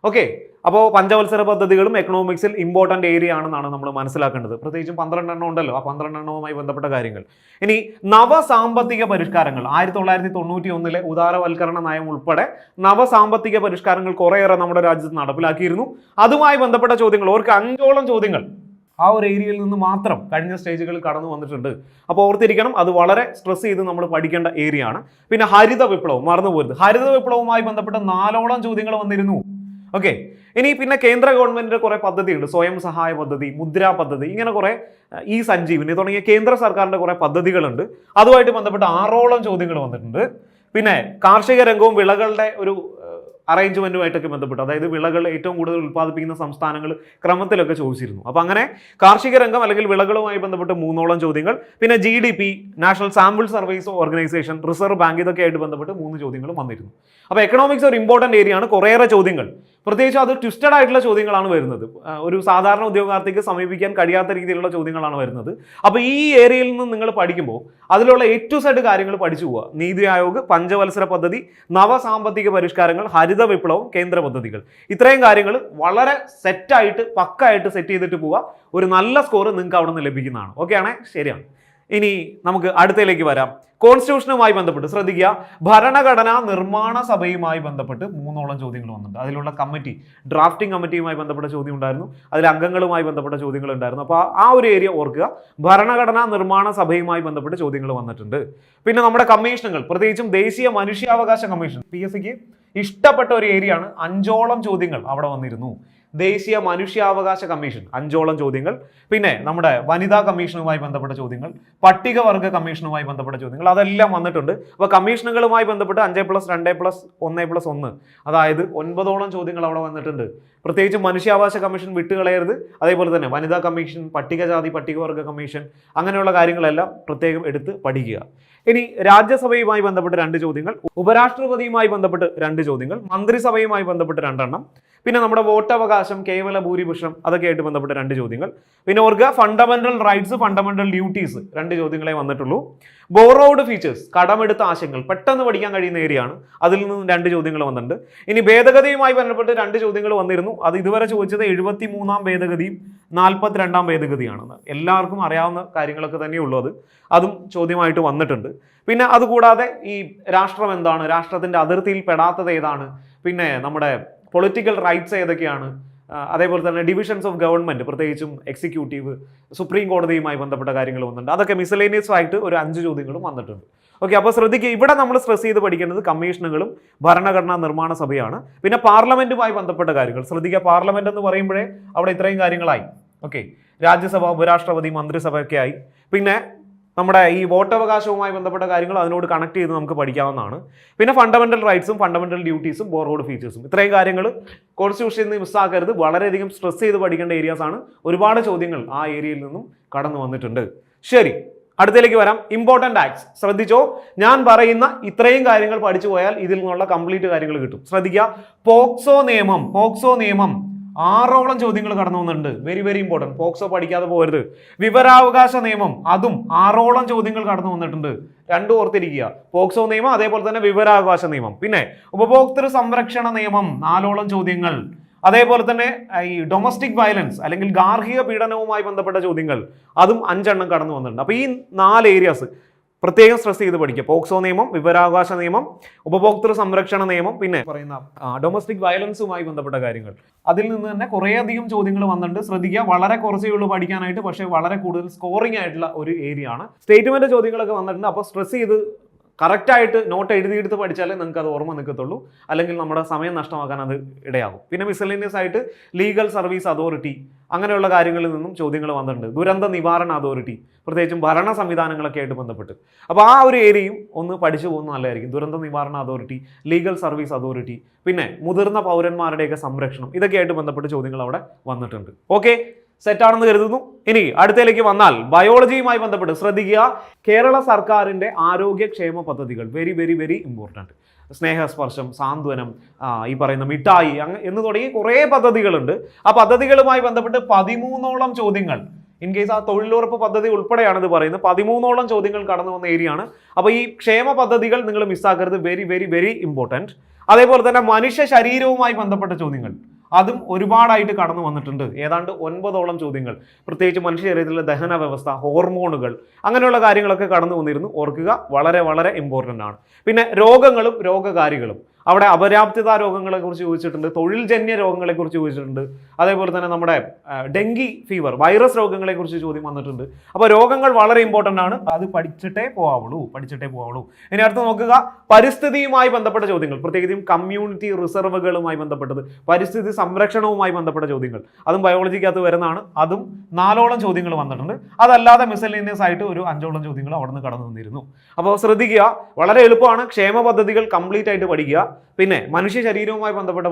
ഓക്കെ അപ്പോൾ പഞ്ചവത്സര പദ്ധതികളും എക്കണോമിക്സിൽ ഇമ്പോർട്ടന്റ് ഏരിയ ആണെന്നാണ് നമ്മൾ മനസ്സിലാക്കേണ്ടത്. പ്രത്യേകിച്ചും പന്ത്രണ്ടെണ്ണം ഉണ്ടല്ലോ ആ പന്ത്രണ്ടെണ്ണവുമായി ബന്ധപ്പെട്ട കാര്യങ്ങൾ. ഇനി നവസാമ്പത്തിക പരിഷ്കാരങ്ങൾ ആയിരത്തി തൊള്ളായിരത്തി തൊണ്ണൂറ്റി ഒന്നിലെ ഉദാരവൽക്കരണ നയം ഉൾപ്പെടെ നവസാമ്പത്തിക പരിഷ്കാരങ്ങൾ കുറേയേറെ നമ്മുടെ രാജ്യത്ത് നടപ്പിലാക്കിയിരുന്നു. അതുമായി ബന്ധപ്പെട്ട ചോദ്യങ്ങൾ ഓർക്ക് അഞ്ചോളം ചോദ്യങ്ങൾ ആ ഒരു ഏരിയയിൽ നിന്ന് മാത്രം കഴിഞ്ഞ സ്റ്റേജുകളിൽ കടന്നു വന്നിട്ടുണ്ട്. അപ്പോൾ ഓർത്തിരിക്കണം അത് വളരെ സ്ട്രെസ് ചെയ്ത് നമ്മൾ പഠിക്കേണ്ട ഏരിയ ആണ്. പിന്നെ ഹരിത വിപ്ലവം മറന്നു പോരുത് ഹരിത വിപ്ലവവുമായി ബന്ധപ്പെട്ട നാലോളം ചോദ്യങ്ങൾ വന്നിരുന്നു. ഓക്കെ ഇനി പിന്നെ കേന്ദ്ര ഗവൺമെന്റിന്റെ കുറെ പദ്ധതിയുണ്ട്. സ്വയം സഹായ പദ്ധതി മുദ്രാ പദ്ധതി ഇങ്ങനെ കുറെ ഈ സഞ്ജീവിനി തുടങ്ങിയ കേന്ദ്ര സർക്കാരിന്റെ കുറെ പദ്ധതികളുണ്ട്. അതുമായിട്ട് ബന്ധപ്പെട്ട് ആറോളം ചോദ്യങ്ങൾ വന്നിട്ടുണ്ട്. പിന്നെ കാർഷിക രംഗവും വിളകളുടെ ഒരു അറേഞ്ച്മെന്റുമായിട്ടൊക്കെ ബന്ധപ്പെട്ട് അതായത് വിളകൾ ഏറ്റവും കൂടുതൽ ഉൽപ്പാദിപ്പിക്കുന്ന സംസ്ഥാനങ്ങൾ ക്രമത്തിലൊക്കെ ചോദിച്ചിരുന്നു. അപ്പോൾ അങ്ങനെ കാർഷിക രംഗം അല്ലെങ്കിൽ വിളകളുമായി ബന്ധപ്പെട്ട് മൂന്നോളം ചോദ്യങ്ങൾ പിന്നെ G D P national sample service organisation reserve bank ഇതൊക്കെ ആയിട്ട് ബന്ധപ്പെട്ട് മൂന്ന് ചോദ്യങ്ങളും വന്നിരുന്നു. അപ്പോൾ എക്കണോമിക്സ് ഒരു ഇമ്പോർട്ടന്റ് ഏരിയയാണ് കുറേയേറെ ചോദ്യങ്ങൾ. പ്രത്യേകിച്ച് അത് ട്വിസ്റ്റഡ് ആയിട്ടുള്ള ചോദ്യങ്ങളാണ് വരുന്നത്. ഒരു സാധാരണ ഉദ്യോഗാർത്ഥിക്ക് സമീപിക്കാൻ കഴിയാത്ത രീതിയിലുള്ള ചോദ്യങ്ങളാണ് വരുന്നത്. അപ്പോൾ ഈ ഏരിയയിൽ നിന്ന് നിങ്ങൾ പഠിക്കുമ്പോൾ അതിലുള്ള എ ടു സെഡ് കാര്യങ്ങൾ പഠിച്ചു പോവുക. നീതി ആയോഗ് പഞ്ചവത്സര പദ്ധതി നവസാമ്പത്തിക പരിഷ്കാരങ്ങൾ ഹരിത വിപ്ലവം കേന്ദ്ര പദ്ധതികൾ. ഇത്രയും കാര്യങ്ങൾ വളരെ സെറ്റായിട്ട് പക്കായിട്ട് സെറ്റ് ചെയ്തിട്ട് പോവുക. ഒരു നല്ല സ്കോർ നിങ്ങൾക്ക് അവിടെ നിന്ന് ലഭിക്കുന്നതാണ്. ഓക്കെ ആണേ? ശരിയാണ്. ഇനി നമുക്ക് അടുത്തയിലേക്ക് വരാം. കോൺസ്റ്റിറ്റ്യൂഷനുമായി ബന്ധപ്പെട്ട് ശ്രദ്ധിക്കുക. ഭരണഘടനാ നിർമ്മാണ സഭയുമായി ബന്ധപ്പെട്ട് മൂന്നോളം ചോദ്യങ്ങൾ വന്നിട്ടുണ്ട്. അതിലുള്ള കമ്മിറ്റി ഡ്രാഫ്റ്റിംഗ് കമ്മിറ്റിയുമായി ബന്ധപ്പെട്ട ചോദ്യം ഉണ്ടായിരുന്നു അതിൽ അംഗങ്ങളുമായി ബന്ധപ്പെട്ട ചോദ്യങ്ങൾ ഉണ്ടായിരുന്നു അപ്പോൾ ആ ഒരു ഏരിയ ഓർക്കുക. ഭരണഘടനാ നിർമ്മാണ സഭയുമായി ബന്ധപ്പെട്ട് ചോദ്യങ്ങൾ വന്നിട്ടുണ്ട്. പിന്നെ നമ്മുടെ കമ്മീഷനുകൾ പ്രത്യേകിച്ചും ദേശീയ മനുഷ്യാവകാശ കമ്മീഷൻ പി ഇഷ്ടപ്പെട്ട ഒരു ഏരിയ ആണ്. അഞ്ചോളം ചോദ്യങ്ങൾ അവിടെ വന്നിരുന്നു. ദേശീയ മനുഷ്യാവകാശ കമ്മീഷൻ. അഞ്ചോളം ചോദ്യങ്ങൾ. പിന്നെ നമ്മുടെ വനിതാ കമ്മീഷനുമായി ബന്ധപ്പെട്ട ചോദ്യങ്ങൾ പട്ടികവർഗ കമ്മീഷനുമായി ബന്ധപ്പെട്ട ചോദ്യങ്ങൾ അതെല്ലാം വന്നിട്ടുണ്ട്. അപ്പോൾ കമ്മീഷനുകളുമായി ബന്ധപ്പെട്ട് അഞ്ച് പ്ലസ് രണ്ട് പ്ലസ് ഒന്ന് പ്ലസ് ഒന്ന്. അതായത് ഒൻപതോളം ചോദ്യങ്ങൾ അവിടെ വന്നിട്ടുണ്ട്. പ്രത്യേകിച്ച് മനുഷ്യാവകാശ കമ്മീഷൻ വിട്ടുകളയരുത്. അതേപോലെ തന്നെ വനിതാ കമ്മീഷൻ പട്ടികജാതി പട്ടികവർഗ കമ്മീഷൻ അങ്ങനെയുള്ള കാര്യങ്ങളെല്ലാം പ്രത്യേകം എടുത്ത് പഠിക്കുക. ഇനി രാജ്യസഭയുമായി ബന്ധപ്പെട്ട് രണ്ട് ചോദ്യങ്ങൾ ഉപരാഷ്ട്രപതിയുമായി ബന്ധപ്പെട്ട് രണ്ട് ചോദ്യങ്ങൾ മന്ത്രിസഭയുമായി ബന്ധപ്പെട്ട് രണ്ടെണ്ണം പിന്നെ നമ്മുടെ വോട്ടവകാശം കേവല ഭൂരിപക്ഷം അതൊക്കെ ആയിട്ട് ബന്ധപ്പെട്ട രണ്ട് ചോദ്യങ്ങൾ. പിന്നെ ഓർക്കുക ഫണ്ടമെന്റൽ റൈറ്റ്സ് ഫണ്ടമെന്റൽ ഡ്യൂട്ടീസ് രണ്ട് ചോദ്യങ്ങളെ വന്നിട്ടുള്ളൂ. ബോറോഡ് ഫീച്ചേഴ്സ് കടമെടുത്ത ആശയങ്ങൾ പെട്ടെന്ന് പഠിക്കാൻ കഴിയുന്ന ഏരിയയാണ് അതിൽ നിന്നും രണ്ട് ചോദ്യങ്ങൾ വന്നിട്ടുണ്ട്. ഇനി ഭേദഗതിയുമായി ബന്ധപ്പെട്ട് രണ്ട് ചോദ്യങ്ങൾ വന്നിരുന്നു. അത് ഇതുവരെ ചോദിച്ചത് എഴുപത്തി മൂന്നാം ഭേദഗതിയും നാൽപ്പത്തിരണ്ടാം ഭേദഗതിയാണെന്ന് എല്ലാവർക്കും അറിയാവുന്ന കാര്യങ്ങളൊക്കെ തന്നെയുള്ളൂ അത്. അതും ചോദ്യമായിട്ട് വന്നിട്ടുണ്ട്. പിന്നെ അതുകൂടാതെ ഈ രാഷ്ട്രം എന്താണ്? രാഷ്ട്രത്തിന്റെ അതിർത്തിയിൽ പെടാത്തത് ഏതാണ്? പിന്നെ നമ്മുടെ പൊളിറ്റിക്കൽ റൈറ്റ്സ് ഏതൊക്കെയാണ്? അതേപോലെ തന്നെ ഡിവിഷൻസ് ഓഫ് ഗവൺമെന്റ് പ്രത്യേകിച്ചും എക്സിക്യൂട്ടീവ് സുപ്രീം കോടതിയുമായി ബന്ധപ്പെട്ട കാര്യങ്ങൾ വന്നിട്ടുണ്ട്. അതൊക്കെ മിസലേനിയസ് ആയിട്ട് ഒരു അഞ്ച് ചോദ്യങ്ങളും വന്നിട്ടുണ്ട്. ഓക്കെ അപ്പോൾ ശ്രദ്ധിക്കുക ഇവിടെ നമ്മൾ സ്ട്രെസ് ചെയ്ത് പഠിക്കേണ്ടത് കമ്മീഷനുകളും ഭരണഘടനാ നിർമ്മാണ സഭയാണ്. പിന്നെ പാർലമെന്റുമായി ബന്ധപ്പെട്ട കാര്യങ്ങൾ. ശ്രദ്ധിക്കുക പാർലമെന്റ് എന്ന് പറയുമ്പോഴേ അവിടെ ഇത്രയും കാര്യങ്ങളായി. ഓക്കെ രാജ്യസഭ ഉപരാഷ്ട്രപതി മന്ത്രിസഭയൊക്കെ ആയി. പിന്നെ നമ്മുടെ ഈ വോട്ടവകാശവുമായി ബന്ധപ്പെട്ട കാര്യങ്ങൾ അതിനോട് കണക്ട് ചെയ്ത് നമുക്ക് പഠിക്കാവുന്നതാണ്. പിന്നെ ഫണ്ടമെന്റൽ റൈറ്റ്സും ഫണ്ടമെന്റൽ ഡ്യൂട്ടീസും ബോർഡ് ഫീച്ചേഴ്സും ഇത്രയും കാര്യങ്ങൾ കോൺസ്റ്റിറ്റ്യൂഷനിൽ നിന്ന് മിസ്സാക്കരുത് വളരെയധികം സ്ട്രെസ് ചെയ്ത് പഠിക്കേണ്ട ഏരിയാസ് ആണ്. ഒരുപാട് ചോദ്യങ്ങൾ ആ ഏരിയയിൽ നിന്നും കടന്നു വന്നിട്ടുണ്ട്. ശരി അടുത്തേക്ക് വരാം. ഇമ്പോർട്ടന്റ് ആക്ട്സ് ശ്രദ്ധിച്ചോ? ഞാൻ പറയുന്ന ഇത്രയും കാര്യങ്ങൾ പഠിച്ചു പോയാൽ ഇതിൽ നിന്നുള്ള കംപ്ലീറ്റ് കാര്യങ്ങൾ കിട്ടും. ശ്രദ്ധിക്കുക. പോക്സോ നിയമം പോക്സോ നിയമം. ആറോളം ചോദ്യങ്ങൾ കടന്നു വന്നിട്ടുണ്ട്. വെരി വെരി ഇമ്പോർട്ടന്റ് പോക്സോ പഠിക്കാതെ പോകരുത്. വിവരാവകാശ നിയമം അതും ആറോളം ചോദ്യങ്ങൾ കടന്നു വന്നിട്ടുണ്ട്. രണ്ടും ഓർത്തിരിക്കുക. പോക്സോ നിയമം അതേപോലെ തന്നെ വിവരാവകാശ നിയമം. പിന്നെ ഉപഭോക്തൃ സംരക്ഷണ നിയമം നാലോളം ചോദ്യങ്ങൾ. അതേപോലെ തന്നെ ഈ ഡൊമസ്റ്റിക് വയലൻസ് അല്ലെങ്കിൽ ഗാർഹിക പീഡനവുമായി ബന്ധപ്പെട്ട ചോദ്യങ്ങൾ. അതും അഞ്ചെണ്ണം കടന്നു വന്നിട്ടുണ്ട്. അപ്പോൾ ഈ നാല് ഏരിയാസ് പ്രത്യേകം സ്ട്രെസ് ചെയ്ത് പഠിക്കുക. പോക്സോ നിയമം വിവരാവകാശ നിയമം ഉപഭോക്തൃ സംരക്ഷണ നിയമം പിന്നെ പറയുന്ന ഡൊമസ്റ്റിക് വയലൻസുമായി ബന്ധപ്പെട്ട കാര്യങ്ങൾ. അതിൽ നിന്ന് തന്നെ കുറേയധികം ചോദ്യങ്ങൾ വന്നിട്ടുണ്ട്. ശ്രദ്ധിക്കുക. വളരെ കുറച്ചേ ഉള്ളൂ പഠിക്കാനായിട്ട് പക്ഷേ വളരെ കൂടുതൽ സ്കോറിംഗ് ആയിട്ടുള്ള ഒരു ഏരിയ ആണ്. സ്റ്റേറ്റ്മെന്റ് ചോദ്യങ്ങളൊക്കെ വന്നിട്ടുണ്ട്. അപ്പോൾ സ്ട്രെസ് ചെയ്ത് കറക്റ്റായിട്ട് നോട്ട് എഴുതിയെടുത്ത് പഠിച്ചാലേ നിങ്ങൾക്ക് അത് ഓർമ്മ നിൽക്കത്തുള്ളൂ. അല്ലെങ്കിൽ നമ്മുടെ സമയം നഷ്ടമാക്കാൻ അത് ഇടയാകും. പിന്നെ മിസലേനിയസ് ആയിട്ട് ലീഗൽ സർവീസ് അതോറിറ്റി അങ്ങനെയുള്ള കാര്യങ്ങളിൽ നിന്നും ചോദ്യങ്ങൾ വന്നിട്ടുണ്ട്. ദുരന്ത നിവാരണ അതോറിറ്റി പ്രത്യേകിച്ചും ഭരണ സംവിധാനങ്ങളൊക്കെ ആയിട്ട് ബന്ധപ്പെട്ട്. അപ്പോൾ ആ ഒരു ഏരിയയും ഒന്ന് പഠിച്ചു പോകുന്നത് നല്ലതായിരിക്കും. ദുരന്ത നിവാരണ അതോറിറ്റി ലീഗൽ സർവീസ് അതോറിറ്റി പിന്നെ മുതിർന്ന പൗരന്മാരുടെയൊക്കെ സംരക്ഷണം ഇതൊക്കെയായിട്ട് ബന്ധപ്പെട്ട് ചോദ്യങ്ങൾ അവിടെ വന്നിട്ടുണ്ട്. ഓക്കെ സെറ്റാണെന്ന് കരുതുന്നു. ഇനി അടുത്തയിലേക്ക് വന്നാൽ ബയോളജിയുമായി ബന്ധപ്പെട്ട് ശ്രദ്ധിക്കുക. കേരള സർക്കാരിന്റെ ആരോഗ്യക്ഷേമ പദ്ധതികൾ very very very important Snehasparsham Santhwanam ഈ പറയുന്ന മിഠായി അങ്ങ് എന്ന് തുടങ്ങി കുറേ പദ്ധതികളുണ്ട്. ആ പദ്ധതികളുമായി ബന്ധപ്പെട്ട് പതിമൂന്നോളം ചോദ്യങ്ങൾ. ഇൻ കേസ് ആ തൊഴിലുറപ്പ് പദ്ധതി ഉൾപ്പെടെയാണ് ഇത് പറയുന്നത്. പതിമൂന്നോളം ചോദ്യങ്ങൾ കടന്നു വന്ന ഏരിയയാണ് അപ്പോൾ ഈ ക്ഷേമ പദ്ധതികൾ നിങ്ങൾ മിസ്സാക്കരുത് വെരി വെരി വെരി ഇമ്പോർട്ടന്റ് അതേപോലെ തന്നെ മനുഷ്യ ശരീരവുമായി ബന്ധപ്പെട്ട ചോദ്യങ്ങൾ. അതും ഒരുപാടായിട്ട് കടന്നു വന്നിട്ടുണ്ട്. ഏതാണ്ട് ഒൻപതോളം ചോദ്യങ്ങൾ. പ്രത്യേകിച്ച് മനുഷ്യ ശരീരത്തിലെ ദഹന വ്യവസ്ഥ ഹോർമോണുകൾ അങ്ങനെയുള്ള കാര്യങ്ങളൊക്കെ കടന്നു വന്നിരുന്നു. ഓർക്കുക വളരെ വളരെ ഇമ്പോർട്ടന്റ് ആണ്. പിന്നെ രോഗങ്ങളും രോഗകാരികളും. അവിടെ അപര്യാപ്തത രോഗങ്ങളെ കുറിച്ച് ചോദിച്ചിട്ടുണ്ട് തൊഴിൽജന്യ രോഗങ്ങളെ കുറിച്ച് ചോദിച്ചിട്ടുണ്ട് അതേപോലെ തന്നെ നമ്മുടെ ഡെങ്കി ഫീവർ വൈറസ് രോഗങ്ങളെ കുറിച്ച് ചോദ്യം വന്നിട്ടുണ്ട്. അപ്പോൾ രോഗങ്ങൾ വളരെ ഇമ്പോർട്ടന്റ് ആണ്. അത് പഠിച്ചിട്ടേ പോവാവുള്ളൂ പഠിച്ചിട്ടേ പോവാവുള്ളൂ. ഇനി അടുത്ത് നോക്കുക പരിസ്ഥിതിയുമായി ബന്ധപ്പെട്ട ചോദ്യങ്ങൾ പ്രത്യേകിച്ചും കമ്മ്യൂണിറ്റി റിസർവുകളുമായി ബന്ധപ്പെട്ടത് പരിസ്ഥിതി സംരക്ഷണവുമായി ബന്ധപ്പെട്ട ചോദ്യങ്ങൾ. അതും ബയോളജിക്കകത്ത് വരുന്നതാണ്. അതും നാലോളം ചോദ്യങ്ങൾ വന്നിട്ടുണ്ട്. അതല്ലാതെ മിസലിനിയസ് ആയിട്ട് ഒരു അഞ്ചോളം ചോദ്യങ്ങൾ അവിടെ നിന്ന് കടന്നു വന്നിരുന്നു. അപ്പോൾ ശ്രദ്ധിക്കുക വളരെ എളുപ്പമാണ്. ക്ഷേമ പദ്ധതികൾ കംപ്ലീറ്റ് ആയിട്ട് പഠിക്കുക. പിന്നെ മനുഷ്യ ശരീരവുമായി ബന്ധപ്പെട്ട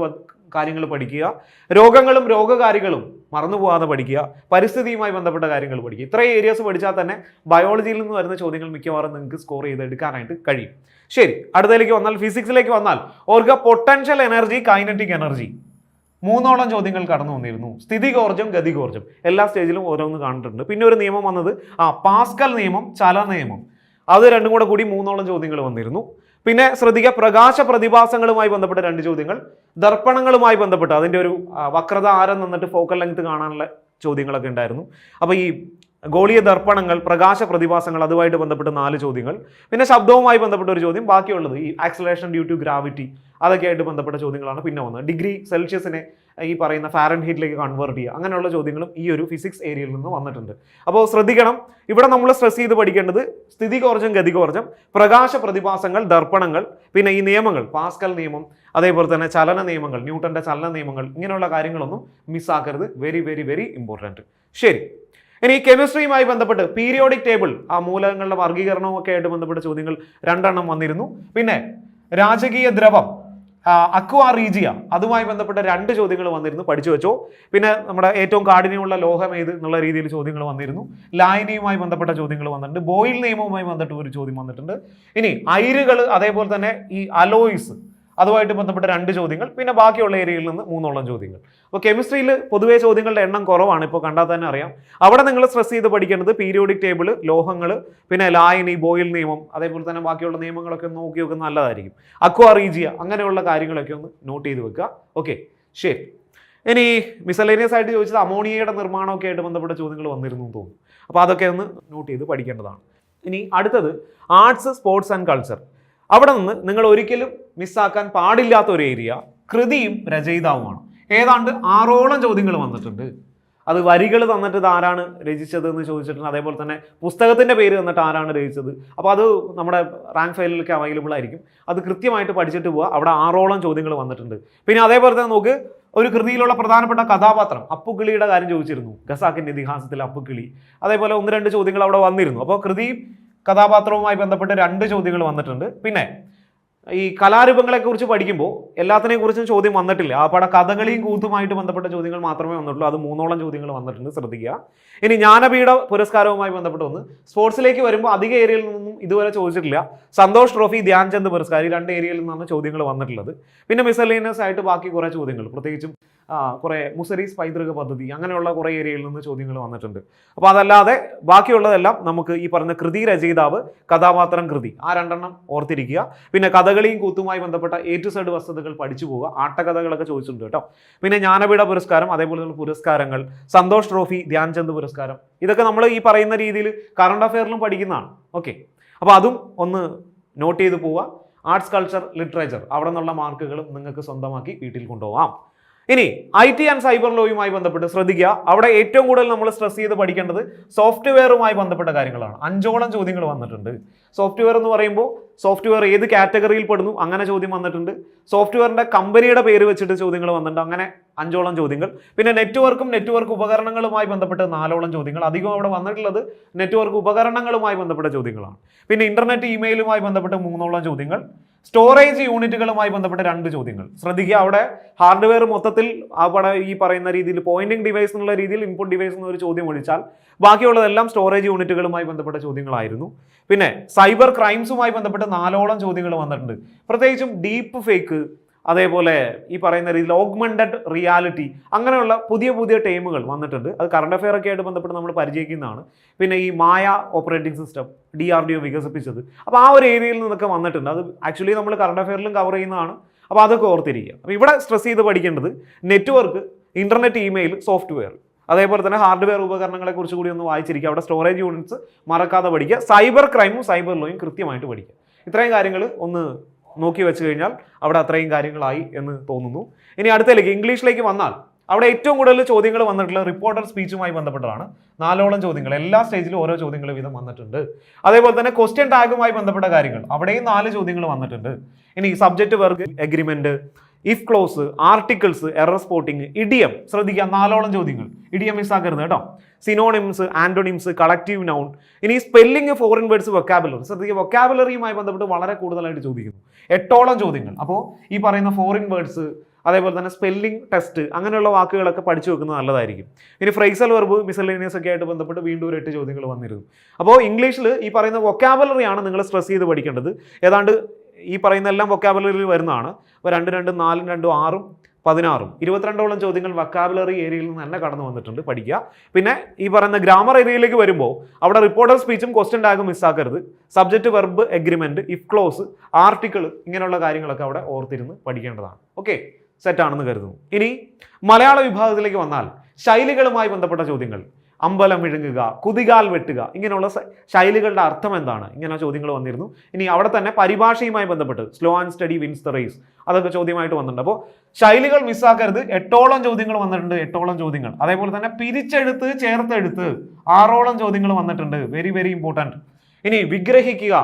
കാര്യങ്ങൾ പഠിക്കുക. രോഗങ്ങളും രോഗകാരികളും മറന്നു പോകാതെ പഠിക്കുക. പരിസ്ഥിതിയുമായി ബന്ധപ്പെട്ട കാര്യങ്ങൾ പഠിക്കുക. ഇത്രയും ഏരിയാസ് പഠിച്ചാൽ തന്നെ ബയോളജിയിൽ നിന്ന് വരുന്ന ചോദ്യങ്ങൾ മിക്കവാറും നിങ്ങൾക്ക് സ്കോർ ചെയ്തെടുക്കാനായിട്ട് കഴിയും. ശരി അടുത്തതിലേക്ക് വന്നാൽ ഫിസിക്സിലേക്ക് വന്നാൽ ഓർക്കുക പൊട്ടൻഷ്യൽ എനർജി കൈനറ്റിക് എനർജി മൂന്നോളം ചോദ്യങ്ങൾ കടന്നു വന്നിരുന്നു. സ്ഥിതികോർജം ഗതികോർജം. എല്ലാ സ്റ്റേജിലും ഓരോന്ന് കാണിട്ടുണ്ട് പിന്നെ ഒരു നിയമം വന്നത് ആ പാസ്കൽ നിയമം ചല നിയമം. അത് രണ്ടും കൂടെ കൂടി മൂന്നോളം ചോദ്യങ്ങൾ വന്നിരുന്നു. പിന്നെ ശ്രദ്ധിക്കുക പ്രകാശ പ്രതിഭാസങ്ങളുമായി ബന്ധപ്പെട്ട രണ്ട് ചോദ്യങ്ങൾ. ദർപ്പണങ്ങളുമായി ബന്ധപ്പെട്ട് അതിന്റെ ഒരു വക്രത ആരം നിന്നിട്ട് ഫോക്കൽ ലെങ്ത് കാണാനുള്ള ചോദ്യങ്ങളൊക്കെ ഉണ്ടായിരുന്നു. അപ്പോൾ ഈ ഗോളീയ ദർപ്പണങ്ങൾ പ്രകാശ പ്രതിഭാസങ്ങൾ അതുമായിട്ട് ബന്ധപ്പെട്ട് നാല് ചോദ്യങ്ങൾ. പിന്നെ ശബ്ദവുമായി ബന്ധപ്പെട്ട ഒരു ചോദ്യം. ബാക്കിയുള്ളത് ഈ ആക്സലേഷൻ ഡ്യൂ ടു ഗ്രാവിറ്റി അതൊക്കെ ആയിട്ട് ബന്ധപ്പെട്ട ചോദ്യങ്ങളാണ്. പിന്നെ വന്നത് ഡിഗ്രി സെൽഷ്യസിനെ ഈ പറയുന്ന ഫാരൻ ഹീറ്റിലേക്ക് കൺവേർട്ട് ചെയ്യുക. അങ്ങനെയുള്ള ചോദ്യങ്ങളും ഈ ഒരു ഫിസിക്സ് ഏരിയയിൽ നിന്ന് വന്നിട്ടുണ്ട്. അപ്പോൾ ശ്രദ്ധിക്കണം. ഇവിടെ നമ്മൾ സ്ട്രെസ് ചെയ്ത് പഠിക്കേണ്ടത് സ്ഥിതികോർജം ഗതികോർജം പ്രകാശ പ്രതിഭാസങ്ങൾ ദർപ്പണങ്ങൾ പിന്നെ ഈ നിയമങ്ങൾ പാസ്കൽ നിയമം അതേപോലെ തന്നെ ചലന നിയമങ്ങൾ ന്യൂട്ടന്റെ ചലന നിയമങ്ങൾ ഇങ്ങനെയുള്ള കാര്യങ്ങളൊന്നും മിസ്സാക്കരുത് വെരി വെരി വെരി ഇമ്പോർട്ടന്റ് ശരി. ഇനി കെമിസ്ട്രിയുമായി ബന്ധപ്പെട്ട് പീരിയോഡിക് ടേബിൾ ആ മൂലകങ്ങളുടെ വർഗീകരണവും ഒക്കെ ആയിട്ട് ബന്ധപ്പെട്ട ചോദ്യങ്ങൾ രണ്ടെണ്ണം വന്നിരുന്നു. പിന്നെ രാജകീയ ദ്രവം അക്വാ റീജിയ അതുമായി ബന്ധപ്പെട്ട രണ്ട് ചോദ്യങ്ങൾ വന്നിരുന്നു പഠിച്ചു വെച്ചോ. പിന്നെ നമ്മുടെ ഏറ്റവും കാഠിന്യമുള്ള ലോഹം ഏത് എന്നുള്ള രീതിയിൽ ചോദ്യങ്ങൾ വന്നിരുന്നു. ലായനിയുമായി ബന്ധപ്പെട്ട ചോദ്യങ്ങൾ വന്നിട്ടുണ്ട്. ബോയിൽ നിയമവുമായി ബന്ധപ്പെട്ട ഒരു ചോദ്യം വന്നിട്ടുണ്ട്. ഇനി അയിരുകൾ അതേപോലെ തന്നെ ഈ അലോയ്സ് അതുമായിട്ട് ബന്ധപ്പെട്ട രണ്ട് ചോദ്യങ്ങൾ പിന്നെ ബാക്കിയുള്ള ഏരിയയിൽ നിന്ന് മൂന്നോളം ചോദ്യങ്ങൾ. അപ്പോൾ കെമിസ്ട്രിയിൽ പൊതുവേ ചോദ്യങ്ങളുടെ എണ്ണം കുറവാണ് ഇപ്പോൾ കണ്ടാൽ തന്നെ അറിയാം. അവിടെ നിങ്ങൾ സ്ട്രെസ് ചെയ്ത് പഠിക്കേണ്ടത് പീരിയോഡിക് ടേബിൾ ലോഹങ്ങൾ പിന്നെ ലായനി ബോയിൽ നിയമം അതേപോലെ തന്നെ ബാക്കിയുള്ള നിയമങ്ങളൊക്കെ ഒന്ന് നോക്കി വെക്കുന്നത് നല്ലതായിരിക്കും. അക്വാ റീജിയ അങ്ങനെയുള്ള കാര്യങ്ങളൊക്കെ ഒന്ന് നോട്ട് ചെയ്ത് വെക്കുക. ഓക്കെ ശരി. ഇനി മിസലേനിയസ് ആയിട്ട് ചോദിച്ചത് അമോണിയയുടെ നിർമ്മാണമൊക്കെ ആയിട്ട് ബന്ധപ്പെട്ട ചോദ്യങ്ങൾ വന്നിരുന്നു തോന്നുന്നു. അപ്പോൾ അതൊക്കെ ഒന്ന് നോട്ട് ചെയ്ത് പഠിക്കേണ്ടതാണ്. ഇനി അടുത്തത് ആർട്സ് സ്പോർട്സ് ആൻഡ് കൾച്ചർ അവിടെ നിന്ന് നിങ്ങൾ ഒരിക്കലും മിസ്സാക്കാൻ പാടില്ലാത്ത ഒരു ഏരിയ കൃതിയും രചയിതാവുമാണ്. ഏതാണ്ട് ആറോളം ചോദ്യങ്ങൾ വന്നിട്ടുണ്ട്. അത് വരികൾ തന്നിട്ട് ആരാണ് രചിച്ചത് എന്ന് ചോദിച്ചിട്ടുണ്ട്. അതേപോലെ തന്നെ പുസ്തകത്തിന്റെ പേര് തന്നിട്ട് ആരാണ് രചിച്ചത്. അപ്പോൾ അത് നമ്മുടെ റാങ്ക് ഫയലിലൊക്കെ അവൈലബിൾ ആയിരിക്കും. അത് കൃത്യമായിട്ട് പഠിച്ചിട്ട് പോവുക. അവിടെ ആറോളം ചോദ്യങ്ങൾ വന്നിട്ടുണ്ട്. പിന്നെ അതേപോലെ തന്നെ നോക്ക് ഒരു കൃതിയിലുള്ള പ്രധാനപ്പെട്ട കഥാപാത്രം അപ്പുക്കിളിയുടെ കാര്യം ചോദിച്ചിരുന്നു. ഖസാക്കിന്റെ ഇതിഹാസത്തിൽ അപ്പുക്കിളി. അതേപോലെ ഒന്ന് രണ്ട് ചോദ്യങ്ങൾ അവിടെ വന്നിരുന്നു. അപ്പോൾ കൃതിയും കഥാപാത്രവുമായി ബന്ധപ്പെട്ട് രണ്ട് ചോദ്യങ്ങൾ വന്നിട്ടുണ്ട്. പിന്നെ ഈ കലാരൂപങ്ങളെ കുറിച്ച് പഠിക്കുമ്പോൾ എല്ലാത്തിനെയും കുറിച്ചും ചോദ്യം വന്നിട്ടില്ല. ആ പട കഥകളിയും കൂത്തുമായിട്ട് ബന്ധപ്പെട്ട ചോദ്യങ്ങൾ മാത്രമേ വന്നിട്ടുള്ളൂ. അത് മൂന്നോളം ചോദ്യങ്ങൾ വന്നിട്ടുണ്ട്. ശ്രദ്ധിക്കുക. ഇനി ജ്ഞാനപീഠ പുരസ്കാരവുമായി ബന്ധപ്പെട്ട് ഒന്ന്. സ്പോർട്സിലേക്ക് വരുമ്പോൾ അധിക ഏരിയയിൽ നിന്നും ഇതുവരെ ചോദിച്ചിട്ടില്ല. സന്തോഷ് ട്രോഫി ധ്യാൻചന്ദ് പുരസ്കാരം ഈ രണ്ട് ഏരിയയിൽ നിന്നാണ് ചോദ്യങ്ങൾ വന്നിട്ടുള്ളത്. പിന്നെ മിസലേനിയസ് ആയിട്ട് ബാക്കി കുറേ ചോദ്യങ്ങൾ. പ്രത്യേകിച്ചും കുറേ മുസരീസ് പൈതൃക പദ്ധതി അങ്ങനെയുള്ള കുറേ ഏരിയയിൽ നിന്ന് ചോദ്യങ്ങൾ വന്നിട്ടുണ്ട്. അപ്പോൾ അതല്ലാതെ ബാക്കിയുള്ളതെല്ലാം നമുക്ക് ഈ പറഞ്ഞ കൃതി രചയിതാവ് കഥാപാത്രം കൃതി ആ രണ്ടെണ്ണം ഓർത്തിരിക്കുക. പിന്നെ കഥകളിയും കൂത്തുമായി ബന്ധപ്പെട്ട എ ടു സൈഡ് വസ്തുതകൾ പഠിച്ചു പോവുക. ആട്ടകഥകളൊക്കെ ചോദിച്ചിട്ടുണ്ട് കേട്ടോ. പിന്നെ ജ്ഞാനപീഠ പുരസ്കാരം അതേപോലെയുള്ള പുരസ്കാരങ്ങൾ സന്തോഷ് ട്രോഫി ധ്യാൻചന്ദ് പുരസ്കാരം. ഇതൊക്കെ നമ്മൾ ഈ പറയുന്ന രീതിയിൽ കറണ്ട് അഫെയറിലും പഠിക്കുന്നതാണ്. ഓക്കെ അപ്പോൾ അതും ഒന്ന് നോട്ട് ചെയ്ത് പോവുക. ആർട്സ് കൾച്ചർ ലിറ്ററേച്ചർ അവിടെ നിന്നുള്ള മാർക്കുകളും നിങ്ങൾക്ക് സ്വന്തമാക്കി വീട്ടിൽ കൊണ്ടുപോകാം ഇനി ഐ ടി ആൻഡ് സൈബർ ലോയുമായി ബന്ധപ്പെട്ട് ശ്രദ്ധിക്കുക. അവിടെ ഏറ്റവും കൂടുതൽ നമ്മൾ സ്ട്രെസ് ചെയ്ത് പഠിക്കേണ്ടത് സോഫ്റ്റ്വെയറുമായി ബന്ധപ്പെട്ട കാര്യങ്ങളാണ്. അഞ്ചോളം ചോദ്യങ്ങൾ വന്നിട്ടുണ്ട്. സോഫ്റ്റ്വെയർ എന്ന് പറയുമ്പോൾ സോഫ്റ്റ്വെയർ ഏത് കാറ്റഗറിയിൽ പെടുന്നു? അങ്ങനെ ചോദ്യം വന്നിട്ടുണ്ട്. സോഫ്റ്റ്വെയറിന്റെ കമ്പനിയുടെ പേര് വെച്ചിട്ട് ചോദ്യങ്ങൾ വന്നിട്ടുണ്ട്. അങ്ങനെ അഞ്ചോളം ചോദ്യങ്ങൾ. പിന്നെ നെറ്റ്വർക്കും നെറ്റ്വർക്ക് ഉപകരണങ്ങളുമായി ബന്ധപ്പെട്ട് നാലോളം ചോദ്യങ്ങൾ. അധികം അവിടെ വന്നിട്ടുള്ളത് നെറ്റ്വർക്ക് ഉപകരണങ്ങളുമായി ബന്ധപ്പെട്ട ചോദ്യങ്ങളാണ്. പിന്നെ ഇന്റർനെറ്റ് ഇമെയിലുമായി ബന്ധപ്പെട്ട് മൂന്നോളം ചോദ്യങ്ങൾ. സ്റ്റോറേജ് യൂണിറ്റുകളുമായി ബന്ധപ്പെട്ട രണ്ട് ചോദ്യങ്ങൾ. ശ്രദ്ധിക്കുക അവിടെ ഹാർഡ്വെയർ മൊത്തത്തിൽ അവിടെ ഈ പറയുന്ന രീതിയിൽ പോയിന്റിംഗ് ഡിവൈസ് എന്നുള്ള രീതിയിൽ ഇൻപുട്ട് ഡിവൈസ് എന്നൊരു ചോദ്യം ഒഴിച്ചാൽ ബാക്കിയുള്ളതെല്ലാം സ്റ്റോറേജ് യൂണിറ്റുകളുമായി ബന്ധപ്പെട്ട ചോദ്യങ്ങളായിരുന്നു. പിന്നെ സൈബർ ക്രൈംസുമായി ബന്ധപ്പെട്ട നാലോളം ചോദ്യങ്ങൾ വന്നിട്ടുണ്ട്. പ്രത്യേകിച്ചും ഡീപ്പ് ഫേക്ക് അതേപോലെ ഈ പറയുന്ന രീതിയിൽ ഓഗ്മെന്റഡ് റിയാലിറ്റി അങ്ങനെയുള്ള പുതിയ പുതിയ ടൈമുകൾ വന്നിട്ടുണ്ട്. അത് കറണ്ട് അഫെയർ ഒക്കെ ആയിട്ട് ബന്ധപ്പെട്ട് നമ്മൾ പരിചയിക്കുന്നതാണ്. പിന്നെ ഈ Maya operating system D R D O വികസിപ്പിച്ചത്. അപ്പോൾ ആ ഒരു ഏരിയയിൽ നിന്നൊക്കെ വന്നിട്ടുണ്ട്. അത് ആക്ച്വലി നമ്മൾ കറണ്ട് അഫെയറിലും കവർ ചെയ്യുന്നതാണ്. അപ്പോൾ അതൊക്കെ ഓർത്തിരിക്കുക. അപ്പോൾ ഇവിടെ സ്ട്രെസ് ചെയ്ത് പഠിക്കേണ്ടത് നെറ്റ്വർക്ക് ഇന്റർനെറ്റ് ഇമെയിൽ സോഫ്റ്റ്വെയർ അതേപോലെ തന്നെ ഹാർഡ്വെയർ ഉപകരണങ്ങളെ കുറിച്ച് കൂടി ഒന്ന് വായിച്ചിരിക്കുക. അവിടെ സ്റ്റോറേജ് യൂണിറ്റ്സ് മറക്കാതെ പഠിക്കുക. സൈബർ ക്രൈമും സൈബർ ലോയും കൃത്യമായിട്ട് പഠിക്കുക. ഇത്രയും കാര്യങ്ങൾ ഒന്ന് നോക്കി വെച്ച് കഴിഞ്ഞാൽ അവിടെ അത്രയും കാര്യങ്ങളായി എന്ന് തോന്നുന്നു. ഇനി അടുത്തേക്ക് ഇംഗ്ലീഷിലേക്ക് വന്നാൽ അവിടെ ഏറ്റവും കൂടുതൽ ചോദ്യങ്ങൾ വന്നിട്ടുള്ള റിപ്പോർട്ടർ സ്പീച്ചുമായി ബന്ധപ്പെട്ടതാണ്. നാലോളം ചോദ്യങ്ങൾ എല്ലാ സ്റ്റേജിലും ഓരോ ചോദ്യങ്ങൾ വീതം വന്നിട്ടുണ്ട്. അതേപോലെ തന്നെ ക്വസ്റ്റ്യൻ ടാഗുമായി ബന്ധപ്പെട്ട കാര്യങ്ങൾ അവിടെയും നാല് ചോദ്യങ്ങൾ വന്നിട്ടുണ്ട്. ഇനി subject work agreement if clause articles error spotting idiom ശ്രദ്ധിക്കുക നാലോളം ചോദ്യങ്ങൾ. ഇഡിയം മിസ് ആക്കരുത് കേട്ടോ. സിനോണിംസ് ആന്റോണിംസ് കളക്റ്റീവ് നൗൺ ഇനി സ്പെല്ലിംഗ് ഫോറിൻ വേർഡ്സ് വൊക്കാബുലറി ശ്രദ്ധിക്കുക വൊക്കാബുലറിയുമായി ബന്ധപ്പെട്ട് വളരെ കൂടുതലായിട്ട് ചോദിക്കുന്നു. എട്ടോളം ചോദ്യങ്ങൾ. അപ്പോൾ ഈ പറയുന്ന ഫോറിൻ വേർഡ്സ് അതേപോലെ തന്നെ സ്പെല്ലിംഗ് ടെസ്റ്റ് അങ്ങനെയുള്ള വാക്കുകളൊക്കെ പഠിച്ചു വെക്കുന്നത് നല്ലതായിരിക്കും. ഇനി ഫ്രൈസൽ വെർബ് മിസലേനിയസ് ഒക്കെ ആയിട്ട് ബന്ധപ്പെട്ട് വീണ്ടും ഒരു എട്ട് ചോദ്യങ്ങൾ വന്നിരുന്നു. അപ്പോൾ ഇംഗ്ലീഷിൽ ഈ പറയുന്ന വൊക്കാബുലറിയാണ് നിങ്ങൾ സ്ട്രെസ് ചെയ്ത് പഠിക്കേണ്ടത്. ഏതാണ്ട് ഈ പറയുന്ന എല്ലാം വൊക്കാബുലറിയിൽ വരുന്നതാണ്. അപ്പോൾ രണ്ട് രണ്ടും നാലും രണ്ടും ആറും പതിനാറും. ഇരുപത്തിരണ്ടോളം ചോദ്യങ്ങൾ വക്കാബുലറി ഏരിയയിൽ നിന്ന് തന്നെ കടന്നു വന്നിട്ടുണ്ട് പഠിക്കുക. പിന്നെ ഈ പറയുന്ന ഗ്രാമർ ഏരിയയിലേക്ക് വരുമ്പോൾ അവിടെ റിപ്പോർട്ടർ സ്പീച്ചും ക്വസ്റ്റ്യൻ ടാഗും മിസ്സാക്കരുത് subject verb agreement if clause article ഇങ്ങനെയുള്ള കാര്യങ്ങളൊക്കെ അവിടെ ഓർത്തിരുന്ന് പഠിക്കേണ്ടതാണ്. ഓക്കെ സെറ്റാണെന്ന് കരുതുന്നു. ഇനി മലയാള വിഭാഗത്തിലേക്ക് വന്നാൽ ശൈലികളുമായി ബന്ധപ്പെട്ട ചോദ്യങ്ങൾ. അമ്പലം വിഴുങ്ങുക കുതികാൽ വെട്ടുക ഇങ്ങനെയുള്ള ശൈലികളുടെ അർത്ഥം എന്താണ്? ഇങ്ങനെ ചോദ്യങ്ങൾ വന്നിരുന്നു. ഇനി അവിടെ തന്നെ പരിഭാഷയുമായി ബന്ധപ്പെട്ട് slow and study wins the race അതൊക്കെ ചോദ്യമായിട്ട് വന്നിട്ടുണ്ട്. അപ്പോൾ ശൈലികൾ മിസ്സാക്കരുത് എട്ടോളം ചോദ്യങ്ങൾ വന്നിട്ടുണ്ട്. എട്ടോളം ചോദ്യങ്ങൾ. അതേപോലെ തന്നെ പിരിച്ചെടുത്ത് ചേർത്തെടുത്ത് ആറോളം ചോദ്യങ്ങൾ വന്നിട്ടുണ്ട്. വെരി വെരി ഇമ്പോർട്ടന്റ് ഇനി വിഗ്രഹിക്കുക.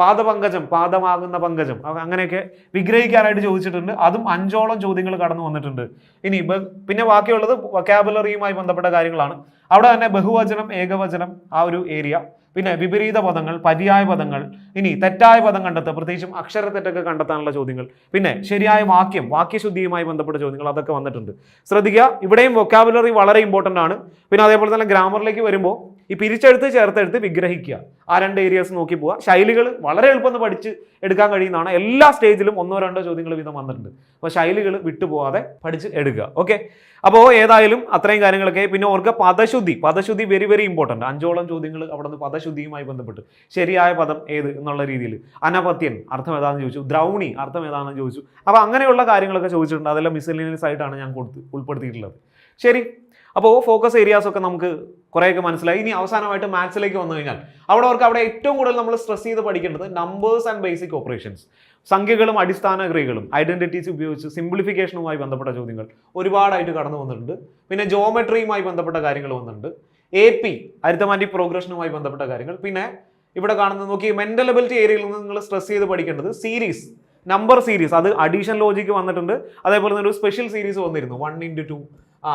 പാദപങ്കജം പാദമാകുന്ന പങ്കജം. അങ്ങനെയൊക്കെ വിഗ്രഹിക്കാനായിട്ട് ചോദിച്ചിട്ടുണ്ട്. അതും അഞ്ചോളം ചോദ്യങ്ങൾ കടന്നു വന്നിട്ടുണ്ട്. ഇനി പിന്നെ ബാക്കിയുള്ളത് വൊക്കാബുലറിയുമായി ബന്ധപ്പെട്ട കാര്യങ്ങളാണ്. അവിടെ തന്നെ ബഹുവചനം ഏകവചനം ആ ഒരു ഏരിയ പിന്നെ വിപരീത പദങ്ങൾ പര്യായ പദങ്ങൾ. ഇനി തെറ്റായ പദം കണ്ടെത്തുക പ്രത്യേകിച്ചും അക്ഷരത്തെറ്റൊക്കെ കണ്ടെത്താനുള്ള ചോദ്യങ്ങൾ. പിന്നെ ശരിയായ വാക്യം വാക്യശുദ്ധിയുമായി ബന്ധപ്പെട്ട ചോദ്യങ്ങൾ അതൊക്കെ വന്നിട്ടുണ്ട്. ശ്രദ്ധിക്കുക ഇവിടെയും വൊക്കാബുലറി വളരെ ഇമ്പോർട്ടന്റ് ആണ്. പിന്നെ അതേപോലെ തന്നെ ഗ്രാമറിലേക്ക് വരുമ്പോൾ ഈ പിരിച്ചെടുത്ത് ചേർത്തെടുത്ത് വിഗ്രഹിക്കുക. ആ രണ്ട് ഏരിയസ് നോക്കി പോവുക ശൈലികൾ വളരെ എളുപ്പം പഠിച്ച് എടുക്കാൻ കഴിയുന്നതാണ്. എല്ലാ സ്റ്റേജിലും ഒന്നോ രണ്ടോ ചോദ്യങ്ങൾ വീതം വന്നിട്ടുണ്ട്. അപ്പോൾ ശൈലികൾ വിട്ടുപോകാതെ പഠിച്ച് എടുക്കുക. ഓക്കെ അപ്പോൾ ഏതായാലും അത്രയും കാര്യങ്ങളൊക്കെ. പിന്നെ ഓർക്കുക പദശുദ്ധി. പദശുദ്ധി വെരി വെരി ഇമ്പോർട്ടന്റ് അഞ്ചോളം ചോദ്യങ്ങൾ അവിടെ നിന്ന് പദശുദ്ധിയുമായി ബന്ധപ്പെട്ട്. ശരിയായ പദം ഏത് എന്നുള്ള രീതിയിൽ. അനപത്യൻ. അർത്ഥം ഏതാണെന്ന് ചോദിച്ചു. ദ്രൗണി. അർത്ഥം ഏതാണെന്ന് ചോദിച്ചു. അപ്പോൾ അങ്ങനെയുള്ള കാര്യങ്ങളൊക്കെ ചോദിച്ചിട്ടുണ്ട്. അതെല്ലാം മിസ്സലിനിയസ് ആയിട്ടാണ് ഞാൻ കൊടുത്ത് ഉൾപ്പെടുത്തിയിട്ടുള്ളത്. ശരി. അപ്പോൾ ഫോക്കസ് ഏരിയാസൊക്കെ നമുക്ക് കുറേയൊക്കെ മനസ്സിലായി. ഇനി അവസാനമായിട്ട് മാത്സിലേക്ക് വന്നു കഴിഞ്ഞാൽ അവിടെ അവർക്ക് അവിടെ ഏറ്റവും കൂടുതൽ നമ്മൾ സ്ട്രെസ് ചെയ്ത് പഠിക്കേണ്ടത് നമ്പേഴ്സ് ആൻഡ് ബേസിക് ഓപ്പറേഷൻസ് സംഖ്യകളും അടിസ്ഥാന ക്രിയകളും ഐഡന്റിറ്റീസ് ഉപയോഗിച്ച് സിംപ്ലിഫിക്കേഷനുമായി ബന്ധപ്പെട്ട ചോദ്യങ്ങൾ ഒരുപാടായിട്ട് കടന്നു വന്നിട്ടുണ്ട്. പിന്നെ ജോമെട്രിയുമായി ബന്ധപ്പെട്ട കാര്യങ്ങൾ വന്നിട്ടുണ്ട്. എ പി അരിത്തമാറ്റിക് പ്രോഗ്രഷനുമായി ബന്ധപ്പെട്ട കാര്യങ്ങൾ. പിന്നെ ഇവിടെ കാണുന്നത് നോക്കി മെന്റൽ എബിലിറ്റി ഏരിയയിൽ നിന്ന് നിങ്ങൾ സ്ട്രെസ് ചെയ്ത് പഠിക്കേണ്ടത് സീരീസ് നമ്പർ സീരീസ് അത് അഡീഷൻ ലോജിക്ക് വന്നിട്ടുണ്ട്. അതേപോലെ തന്നെ ഒരു സ്പെഷ്യൽ സീരീസ് വന്നിരുന്നു. വൺ ഇന്റു ടു ആ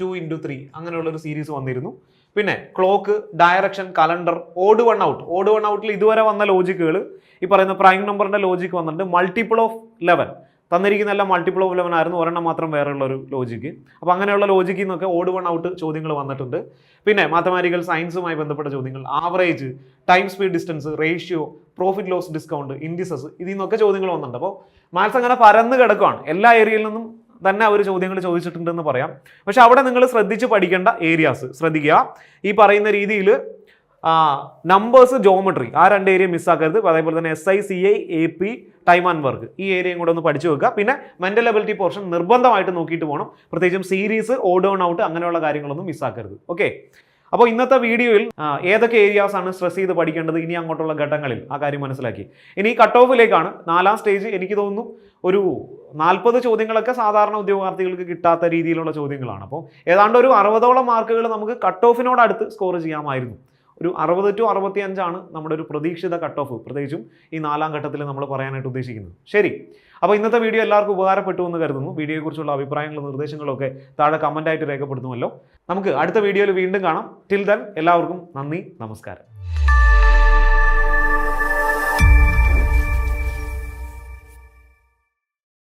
ടു ഇന്റു ത്രീ അങ്ങനെയുള്ള ഒരു സീരീസ് വന്നിരുന്നു. പിന്നെ clock direction calendar odd one out odd one ഔട്ടിൽ ഇതുവരെ വന്ന ലോജിക്കുകൾ ഈ പറയുന്ന പ്രൈം നമ്പറിന്റെ ലോജിക്ക് വന്നിട്ടുണ്ട്. മൾട്ടിപ്പിൾ ഓഫ് ലെവൻ തന്നിരിക്കുന്ന എല്ലാം മൾട്ടിപ്പിൾ ഓഫ് ലെവൻ ആയിരുന്നു. ഒരെണ്ണം മാത്രം വേറെയുള്ള ഒരു ലോജിക്ക് അപ്പോൾ അങ്ങനെയുള്ള ലോജിക്കിൽ നിന്നൊക്കെ ഓഡ് വൺ ഔട്ട് ചോദ്യങ്ങൾ വന്നിട്ടുണ്ട്. പിന്നെ മാത്തമാറ്റിക്കൽ സയൻസുമായി ബന്ധപ്പെട്ട ചോദ്യങ്ങൾ. Average time speed distance ratio profit loss discount indices ഇതിൽ നിന്നൊക്കെ ചോദ്യങ്ങൾ വന്നിട്ടുണ്ട്. അപ്പോൾ മാത്സ് അങ്ങനെ പരന്ന് കിടക്കുകയാണ് എല്ലാ ഏരിയയിൽ നിന്നും തന്നെ അവർ ചോദ്യങ്ങൾ ചോദിച്ചിട്ടുണ്ടെന്ന് പറയാം. പക്ഷെ അവിടെ നിങ്ങൾ ശ്രദ്ധിച്ച് പഠിക്കേണ്ട ഏരിയാസ് ശ്രദ്ധിക്കുക. ഈ പറയുന്ന രീതിയിൽ നമ്പേഴ്സ് ജോമെട്രി ആ രണ്ട് ഏരിയ മിസ്സാക്കരുത് അതേപോലെ തന്നെ S I C I A P time and work ഈ ഏരിയയും കൂടെ ഒന്ന് പഠിച്ചു വെക്കുക. പിന്നെ മെന്റൽ എബിലിറ്റി പോർഷൻ നിർബന്ധമായിട്ട് നോക്കിയിട്ട് പോകണം. പ്രത്യേകിച്ചും സീരീസ് ഓഡ് ഓൺ ഔട്ട് അങ്ങനെയുള്ള കാര്യങ്ങളൊന്നും മിസ്സാക്കരുത് ഓക്കെ അപ്പോൾ ഇന്നത്തെ വീഡിയോയിൽ ഏതൊക്കെ ഏരിയാസ് ആണ് സ്ട്രെസ് ചെയ്ത് പഠിക്കേണ്ടത് ഇനി അങ്ങോട്ടുള്ള ഘട്ടങ്ങളിൽ? ആ കാര്യം മനസ്സിലാക്കി. ഇനി കട്ട് ഓഫിലേക്കാണ് നാലാം സ്റ്റേജ് എനിക്ക് തോന്നുന്നു ഒരു നാൽപ്പത് ചോദ്യങ്ങളൊക്കെ സാധാരണ ഉദ്യോഗാർത്ഥികൾക്ക് കിട്ടാത്ത രീതിയിലുള്ള ചോദ്യങ്ങളാണ്. അപ്പോൾ ഏതാണ്ട് ഒരു അറുപതോളം മാർക്കുകൾ നമുക്ക് കട്ട് ഓഫിനോട് അടുത്ത് സ്കോർ ചെയ്യാമായിരുന്നു. ഒരു അറുപത് ടു അറുപത്തി അഞ്ചാണ് നമ്മുടെ ഒരു പ്രതീക്ഷിത കട്ട് ഓഫ് പ്രത്യേകിച്ചും ഈ നാലാം ഘട്ടത്തിൽ നമ്മൾ പറയാനായിട്ട് ഉദ്ദേശിക്കുന്നത്. ശരി. അപ്പോൾ ഇന്നത്തെ വീഡിയോ എല്ലാവർക്കും ഉപകാരപ്പെട്ടു എന്ന് കരുതുന്നു. വീഡിയോയെക്കുറിച്ചുള്ള അഭിപ്രായങ്ങളും നിർദ്ദേശങ്ങളും ഒക്കെ താഴെ കമന്റായിട്ട് രേഖപ്പെടുത്തുമല്ലോ. നമുക്ക് അടുത്ത വീഡിയോയിൽ വീണ്ടും കാണാം. ടിൽ ദൻ എല്ലാവർക്കും നന്ദി നമസ്കാരം.